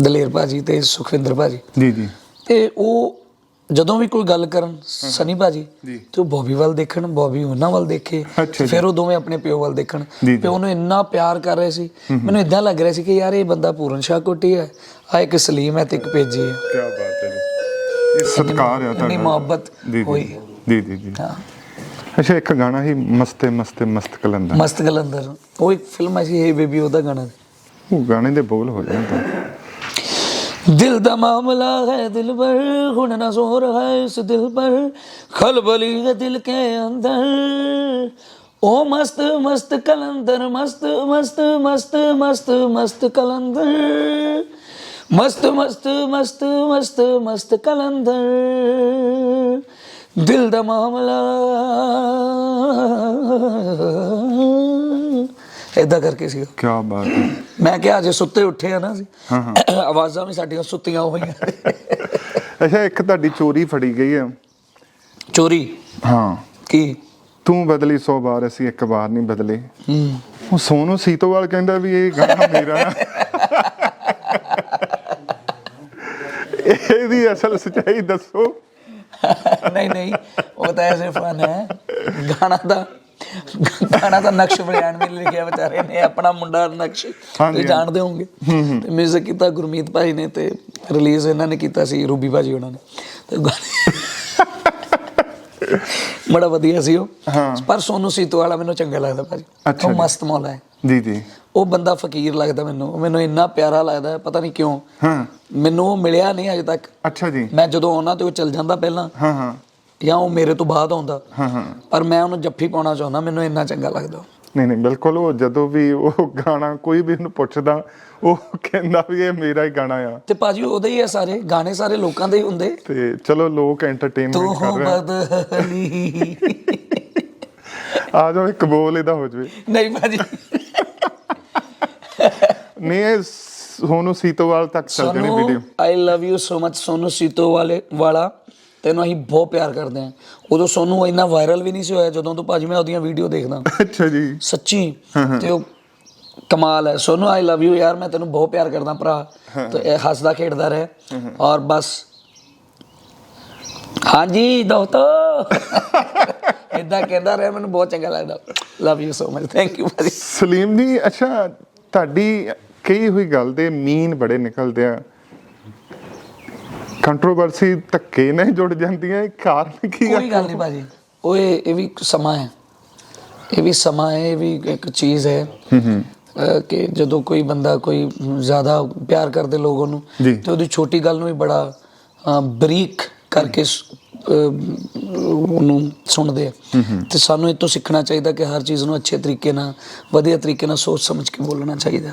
ਦਲੇਰ ਭਾਜੀ ਤੇ ਸੁਖਵਿੰਦਰ ਭਾਜੀ। ਜੀ ਜੀ। ਤੇ ਉਹ ਜਦੋਂ ਵੀ ਕੋਈ ਗੱਲ ਕਰਨ ਸਨੀ ਭਾਜੀ। ਤੇ ਉਹ ਬੋਬੀ ਵੱਲ ਦੇਖਣ ਬੋਬੀ ਉਹਨਾਂ ਵੱਲ ਦੇਖੇ। ਫਿਰ ਉਹ ਦੋਵੇਂ ਆਪਣੇ ਪਿਓ ਵੱਲ ਦੇਖਣ। ਪਿਓ ਨੂੰ ਇੰਨਾ ਪਿਆਰ ਕਰ ਰਹੇ ਸੀ। ਮੈਨੂੰ ਇਦਾਂ ਲੱਗ ਰਿਹਾ ਸੀ ਕਿ ਯਾਰ ਇਹ ਬੰਦਾ ਪੂਰਨ ਸ਼ਾਹ ਕੋਟੀ ਹੈ। ਆ ਇੱਕ ਸਲੀਮ ਹੈ ਤੇ ਇੱਕ ਪੇਜੀ ਹੈ। ਕੀ ਬਾਤ ਹੈ ਸਤਕਾਰ ਹੈ ਇੰਨੀ ਤੁਹਾਡਾ ਮੁਹੱਬਤ ਜੀ ਜੀ ਹੋਈ ਜੀ ਜੀ ਜੀ ਹਾਂ ਅੱਛਾ ਇੱਕ ਗਾਣਾ ਹੀ ਮਸਤੇ ਮਸਤੇ ਮਸਤ ਕਲੰਦਰ ਮਸਤ ਗਲੰਦਰ ਉਹ ਇੱਕ ਫਿਲਮ ਆਈ ਸੀ ਹੇ ਬੇਬੀ ਉਹਦਾ ਗਾਣਾ ਉਹ ਗਾਣੇ ਦੇ ਬੋਲ ਹੋ ਜਾਣ ਤਾਂ ਦਿਲ ਦਾ ਮਾਮਲਾ ਹੈ ਦਿਲ ਪਰ ਹੁਣ ਨਾ ਜ਼ੋਰ ਹੈ ਇਸ ਦਿਲ ਪਰ ਖਲਬਲੀ ਹੈ ਦਿਲ ਕੇ ਅੰਦਰ ओ मस्त मस्त कलंदर मस्त मस्त मस्त मस्त मस्त कलंदर मस्त मस्त मस्त मस्त मस्त कलंदर दिल दा मामला ਏਦਾਂ ਕਰਕੇ ਸੀ ਕੀ ਬਾਤ ਹੈ ਮੈਂ ਕਿਹਾ ਅਜੇ ਸੁੱਤੇ ਉੱਠੇ ਆ ਨਾ ਅਸੀਂ ਆਵਾਜ਼ਾਂ ਵੀ ਸਾਡੀਆਂ ਸੁੱਤੀਆਂ ਹੋਈਆਂ ਅੱਛਾ ਇੱਕ ਤੁਹਾਡੀ ਚੋਰੀ ਫੜੀ ਗਈ ਹੈ ਚੋਰੀ ਹਾਂ ਕੀ ਤੂੰ ਬਦਲੀ 100 ਵਾਰ ਅਸੀਂ ਇੱਕ ਵਾਰ ਨਹੀਂ ਬਦਲੇ ਹੂੰ ਉਹ ਸੋਨੂ ਸੀਤੋਵਾਲ ਕਹਿੰਦਾ ਵੀ ਇਹ ਗਾਣਾ ਮੇਰਾ ਇਹਦੀ ਅਸਲ ਸਚਾਈ ਦੱਸੋ। ਨਹੀਂ ਨਹੀਂ ਉਹ ਤਾਂ ਐਸੇ ਫਨ ਹੈ। ਗਾਣਾ ਦਾ ਗਾਣਾ ਦਾ ਨਕਸ਼ ਬਿਆਨ ਵੀ ਲਿਖਿਆ ਵਿਚਾਰੇ ਨੇ ਆਪਣਾ ਮੁੰਡਾ ਨਕਸ਼ ਹਾਂਜੀ, ਤੇ ਜਾਣਦੇ ਹੋਵੋਗੇ। ਤੇ ਮਿਊਜ਼ਿਕ ਕੀਤਾ ਗੁਰਮੀਤ ਭਾਈ ਨੇ ਤੇ ਰਿਲੀਜ਼ ਇਹਨਾਂ ਨੇ ਕੀਤਾ ਸੀ ਰੂਬੀ ਭਾਜੀ ਉਹਨਾਂ ਨੇ। ਤੇ ਗਾਣੇ ਬੜਾ ਵਧੀਆ ਸੀ ਉਹ। ਹਾਂ। ਪਰ ਸੋਨੂ ਸੀਤੋ ਵਾਲਾ ਮੈਨੂੰ ਚੰਗਾ ਲੱਗਦਾ ਭਾਜੀ। ਉਹ। ਮਸਤ ਮੌਲਾ ਹੈ। ਜੀ ਜੀ। ਉਹ ਬੰਦਾ ਫਕੀਰ ਲੱਗਦਾ ਮੈਨੂੰ। ਮੈਨੂੰ ਇੰਨਾ ਪਿਆਰਾ ਲੱਗਦਾ ਪਤਾ ਨਹੀਂ ਕਿਉਂ। ਹਾਂ। ਮੈਨੂੰ ਉਹ ਮਿਲਿਆ ਨਹੀਂ ਅਜੇ ਤੱਕ। ਅੱਛਾ ਜੀ। ਮੈਂ ਜਦੋਂ ਆਉਣਾ ਤੇ ਉਹ ਚੱਲ ਜਾਂਦਾ ਪਹਿਲਾਂ ਹਾਂ ਹਾਂ। ਜਾਂ ਉਹ ਮੇਰੇ ਤੋਂ ਬਾਅਦ ਆਉਂਦਾ। ਹਾਂ ਹਾਂ। ਪਰ ਮੈਂ ਉਹਨੂੰ ਜੱਫੀ ਪਾਉਣਾ ਚਾਹੁੰਦਾ ਮੈਨੂੰ ਇੰਨਾ ਚੰਗਾ ਲੱਗਦਾ। ਨਹੀਂ ਨਹੀਂ ਬਿਲਕੁਲ ਉਹ ਜਦੋਂ ਵੀ ਉਹ ਗਾਣਾ ਕੋਈ ਵੀ ਉਹਨੂੰ ਪੁੱਛਦਾ ਉਹ ਕਹਿੰਦਾ ਵੀ ਇਹ ਮੇਰਾ ਹੀ ਗਾਣਾ ਆ। ਤੇ ਭਾਜੀ ਉਹਦੇ ਹੀ ਆ ਸਾਰੇ ਗਾਣੇ ਸਾਰੇ ਲੋਕਾਂ ਦੇ ਹੀ ਹੁੰਦੇ। ਤੇ ਚਲੋ ਲੋਕ ਐਂਟਰਟੇਨਮੈਂਟ ਕਰ ਰਹੇ ਆ। ਬਦਲੀ। ਆ ਜਾਓ ਇੱਕ ਬੋਲ ਇਹਦਾ ਹੋ ਜਵੇ। ਨਹੀਂ ਭਾਜੀ। ਨਹੀਂ ਇਹ ਸੋਨੂ ਸੀਤੋਵਾਲ ਤੱਕ ਚੱਲ ਜਾਣੀ Sonu video I love you so much Sonu ਸੀਤੋ ਵਾਲੇ। ਵਾਲਾ ਤੈਨੂੰ ਅਸੀਂ ਬਹੁਤ ਪਿਆਰ ਕਰਦੇ ਹਾਂ। ਉਦੋਂ ਸੋਨੂ ਇੰਨਾ ਵਾਇਰਲ ਵੀ ਨਹੀਂ ਸੀ ਹੋਇਆ ਜਦੋਂ ਤੋਂ ਭਾਜੀ ਮੈਂ ਉਹਦੀਆਂ ਵੀਡੀਓ ਦੇਖਦਾ। ਅੱਛਾ ਜੀ। ਸੱਚੀ। ਤੇ ਉਹ ਕਮਾਲ ਹੈ। ਸੋਨੂ ਆਈ ਲਵ ਯੂ ਯਾਰ ਮੈਂ ਤੈਨੂੰ ਬਹੁਤ ਪਿਆਰ ਕਰਦਾ ਭਰਾ। ਤੇ ਇਹ ਹੱਸਦਾ ਖੇਡਦਾ ਰਹੇ। ਔਰ ਬਸ। ਹਾਂਜੀ ਦੋਸਤੋ। ਇਦਾਂ ਕਹਿੰਦਾ ਰਿਹਾ ਮੈਨੂੰ ਬਹੁਤ ਚੰਗਾ ਲੱਗਦਾ। Love you so much thank you ਭਾਜੀ। ਸਲੀਮ ਜੀ ਅੱਛਾ ਤੁਹਾਡੀ ਕਹੀ ਹੋਈ ਗੱਲ ਦੇ ਮੀਨ ਬੜੇ ਨਿਕਲਦੇ ਆ। ਕੰਟਰੋਵਰਸੀ ਧੱਕੇ ਨਾਲ ਜੁੜ ਜਾਂਦੀਆਂ ਇਹ ਕਾਰਨ ਕੀ ਆ? ਕੋਈ ਗੱਲ ਨਹੀਂ ਭਾਜੀ। ਉਹ ਇਹ ਇਹ ਵੀ ਇੱਕ ਸਮਾਂ ਹੈ। ਇਹ ਵੀ ਸਮਾਂ ਹੈ ਇਹ ਵੀ ਇੱਕ ਚੀਜ਼ ਹੈ। ਅਹ ਕਿ ਜਦੋਂ ਕੋਈ ਬੰਦਾ ਕੋਈ ਜ਼ਿਆਦਾ ਪਿਆਰ ਕਰਦੇ ਲੋਕ ਉਹਨੂੰ ਜੀ। ਤੇ ਉਹਦੀ ਛੋਟੀ ਗੱਲ ਨੂੰ ਵੀ ਬੜਾ ਅਹ, ਬਰੀਕ ਕਰਕੇ ਸ- ਉਹਨੂੰ ਸੁਣਦੇ ਆ। ਤੇ ਸਾਨੂੰ ਇਹ ਤੋਂ ਸਿੱਖਣਾ ਚਾਹੀਦਾ ਕਿ ਹਰ ਚੀਜ਼ ਨੂੰ ਅੱਛੇ ਤਰੀਕੇ ਨਾਲ ਵਧੀਆ ਤਰੀਕੇ ਨਾਲ ਸੋਚ ਸਮਝ ਕੇ ਬੋਲਣਾ ਚਾਹੀਦਾ।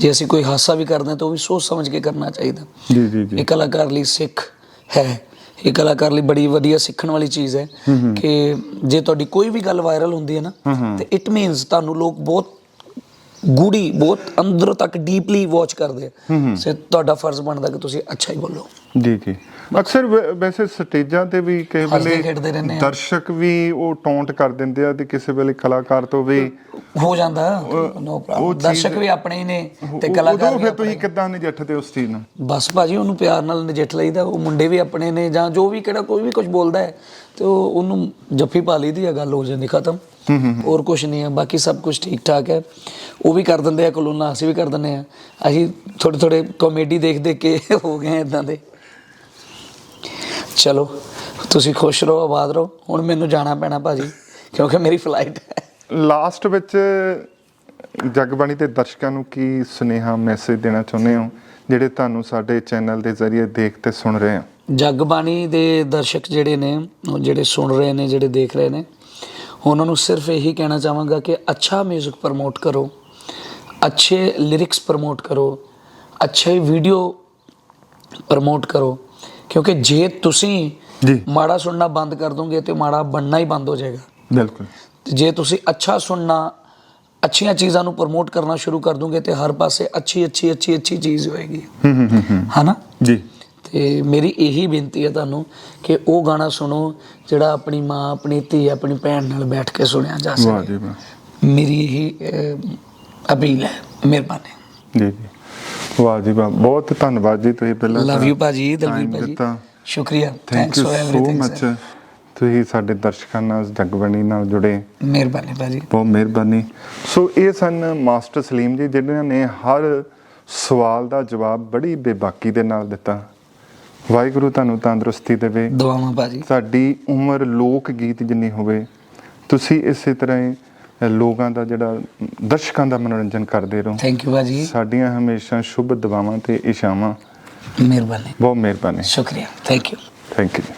ਜੇ ਅਸੀਂ ਕੋਈ ਹਾਸਾ ਵੀ ਕਰਦੇ ਹਾਂ ਤਾਂ ਉਹ ਵੀ ਸੋਚ ਸਮਝ ਕੇ ਕਰਨਾ ਚਾਹੀਦਾ। ਜੀ ਜੀ ਜੀ। ਇਹ ਕਲਾਕਾਰ ਲਈ ਸਿੱਖ ਹੈ। ਇਹ ਕਲਾਕਾਰ ਲਈ ਬੜੀ ਵਧੀਆ ਸਿੱਖਣ ਵਾਲੀ ਚੀਜ਼ ਹੈ ਕਿ ਜੇ ਤੁਹਾਡੀ ਕੋਈ ਵੀ ਗੱਲ ਵਾਇਰਲ ਹੁੰਦੀ ਹੈ ਨਾ ਤੇ ਇਟ ਮੀਨਸ ਤੁਹਾਨੂੰ ਲੋਕ ਬਹੁਤ ਗੂੜੀ ਬਹੁਤ ਅੰਦਰੋਂ ਤੱਕ ਡੀਪਲੀ ਵਾਚ ਕਰਦੇ ਆ। ਸੇ ਤੁਹਾਡਾ ਫਰਜ਼ ਬਣਦਾ ਕਿ ਤੁਸੀਂ ਅੱਛਾ ਹੀ ਬੋਲੋ। ਜੀ ਜੀ। ਅਕਸਰ ਵੈਸੇ ਸਟੇਜਾਂ ਤੇ ਵੀ ਕਈ ਵੇਲੇ। ਦਰਸ਼ਕ ਵੀ ਉਹ ਟੌਂਟ ਕਰ ਦਿੰਦੇ ਆ ਤੇ ਕਿਸੇ ਵੇਲੇ ਕਲਾਕਾਰ ਤੋਂ ਵੀ ਹੋ ਜਾਂਦਾ। ਨੋ ਪ੍ਰੋਬਲਮ ਦਰਸ਼ਕ ਵੀ ਆਪਣੇ ਹੀ ਨੇ ਤੇ ਕਲਾਕਾਰ ਵੀ ਫਿਰ ਤੁਸੀਂ ਕਿੱਦਾਂ ਨਜਿੱਠਦੇ ਉਸ ਚੀਜ਼ ਨਾਲ ਬਸ ਭਾਜੀ ਉਹਨੂੰ ਪਿਆਰ ਨਾਲ ਨਜਿੱਠ ਲਈਦਾ। ਉਹ ਮੁੰਡੇ ਵੀ ਆਪਣੇ ਨੇ ਜਾਂ ਜੋ ਵੀ ਕਿਹੜਾ ਕੋਈ ਵੀ ਕੁਝ ਬੋਲਦਾ ਹੈ ਤੇ ਉਹ ਉਹਨੂੰ ਜੱਫੀ ਪਾ ਲਈਦੀ ਆ ਗੱਲ ਹੋ ਜਾਂਦੀ ਖਤਮ। ਹੋਰ ਕੁਝ ਨਹੀਂ ਹੈ ਬਾਕੀ ਸਭ ਕੁਝ ਠੀਕ ਠਾਕ ਹੈ। ਉਹ ਵੀ ਕਰ ਦਿੰਦੇ ਆ ਕਲੋਨਾ ਅਸੀਂ ਵੀ ਕਰ ਦਿੰਦੇ ਆ। ਅਸੀਂ ਥੋੜੇ ਥੋੜੇ ਕਾਮੇਡੀ ਦੇਖ ਦੇਖ ਕੇ (laughs) ਹੋ ਗਏ ਇਦਾਂ ਦੇ। ਚਲੋ ਤੁਸੀਂ ਖੁਸ਼ ਰਹੋ ਆਬਾਦ ਰਹੋ। ਹੁਣ ਮੈਨੂੰ ਜਾਣਾ ਪੈਣਾ ਭਾਜੀ ਕਿਉਂਕਿ ਮੇਰੀ ਫਲਾਈਟ ਹੈ। ਲਾਸਟ ਵਿੱਚ ਜਗਬਾਣੀ ਦੇ ਦਰਸ਼ਕਾਂ ਨੂੰ ਕੀ ਸੁਨੇਹਾ ਮੈਸੇਜ ਦੇਣਾ ਚਾਹੁੰਦੇ ਹੋ ਜਿਹੜੇ ਤੁਹਾਨੂੰ ਸਾਡੇ ਚੈਨਲ ਦੇ ਜ਼ਰੀਏ ਦੇਖ ਤੇ ਸੁਣ ਰਹੇ ਆ? ਜਗਬਾਣੀ ਦੇ ਦਰਸ਼ਕ ਜਿਹੜੇ ਨੇ ਉਹ ਜਿਹੜੇ ਸੁਣ ਰਹੇ ਨੇ ਜਿਹੜੇ ਦੇਖ ਰਹੇ ਨੇ ਉਹਨਾਂ ਨੂੰ ਸਿਰਫ ਇਹੀ ਕਹਿਣਾ ਚਾਹਾਂਗਾ ਕਿ ਅੱਛਾ 뮤직 ਪ੍ਰਮੋਟ ਕਰੋ। ਅੱਛੇ ਲਿਰਿਕਸ ਪ੍ਰਮੋਟ ਕਰੋ ਅੱਛੇ ਵੀਡੀਓ ਪ੍ਰਮੋਟ ਕਰੋ ਕਿਉਂਕਿ ਜੇ ਤੁਸੀਂ ਜੀ। ਮਾੜਾ ਸੁਣਨਾ ਬੰਦ ਕਰ ਦੋਗੇ ਤੇ ਮਾੜਾ ਬਣਨਾ ਹੀ ਬੰਦ ਹੋ ਜਾਏਗਾ। ਬਿਲਕੁਲ। ਜੇ ਤੁਸੀਂ ਅੱਛਾ ਸੁਣਨਾ ਅੱਛੀਆਂ ਚੀਜ਼ਾਂ ਨੂੰ ਪ੍ਰਮੋਟ ਕਰਨਾ ਸ਼ੁਰੂ ਕਰ ਦੋਗੇ ਤੇ ਹਰ ਪਾਸੇ ਅੱਛੀ ਅੱਛੀ ਅੱਛੀ ਅੱਛੀ ਚੀਜ਼ ਹੋਏਗੀ। ਹੂੰ ਹੂੰ ਹੂੰ ਹਨਾ? ਜੀ। ਤੇ ਮੇਰੀ ਇਹੀ ਬੇਨਤੀ ਹੈ ਤੁਹਾਨੂੰ ਕਿ ਉਹ ਗਾਣਾ ਸੁਣੋ ਜਿਹੜਾ ਆਪਣੀ ਮਾਂ ਆਪਣੀ ਧੀ ਆਪਣੀ ਭੈਣ ਨਾਲ ਬੈਠ ਕੇ ਸੁਣਿਆ ਜਾ ਵਾਹ ਸਕੇ ਜੀ ਵਾਹ। ਮੇਰੀ ਇਹੀ ਅਪੀਲ ਹੈ ਮਿਹਰਬਾਨੀ। ਜੀ ਜੀ। ਵਾਹ ਜੀ ਵਾਹ। ਬਹੁਤ ਧੰਨਵਾਦ ਜੀ ਤੁਸੀਂ ਪਹਿਲਾਂ ਲਵ ਯੂ ਭਾਜੀ ਦਲਵੀਰ ਭਾਜੀ। ਸ਼ੁਕਰੀਆ। ਥੈਂਕਸ ਫॉर ਸੋ ਮਚ ਤੁਸੀਂ ਸਾਡੇ ਦਰਸ਼ਕਾਂ ਨਾਲ ਜਗਬਣੀ ਨਾਲ ਜੁੜੇ। ਮਿਹਰਬਾਨੀ ਭਾਜੀ। ਬਹੁਤ ਮਿਹਰਬਾਨੀ। ਸੋ ਇਹ ਸਨ ਮਾਸਟਰ ਸਲੀਮ ਜੀ ਜਿਨ੍ਹਾਂ ਨੇ ਹਰ ਸਵਾਲ ਦਾ ਜਵਾਬ ਬੜੀ ਬੇਬਾਕੀ ਦੇ ਨਾਲ ਦਿੱਤਾ। ਵਾਹਿਗੁਰੂ ਤੁਹਾਨੂੰ ਤੰਦਰੁਸਤੀ ਦੇਵੇ। ਦੁਆਵਾਂ ਭਾਜੀ। ਸਾਡੀ ਉਮਰ ਲੋਕ ਗੀਤ ਜਿੰਨੀ ਹੋਵੇ ਤੁਸੀਂ ਇਸੇ ਤਰ੍ਹਾਂ ਲੋਕਾਂ ਦਾ ਜਿਹੜਾ ਦਰਸ਼ਕਾਂ ਦਾ ਮਨੋਰੰਜਨ ਕਰਦੇ ਰਹੋ। ਥੈਂਕ ਯੂ ਭਾਜੀ ਸਾਡੀਆਂ ਹਮੇਸ਼ਾ ਸ਼ੁਭ ਦੁਆਵਾਂ ਤੇ ਇਸ਼ਾਵਾਂ ਮਿਹਰਬਾਨੀ। ਬਹੁਤ ਮਿਹਰਬਾਨੀ। ਸ਼ੁਕਰੀਆ। Thank you thank you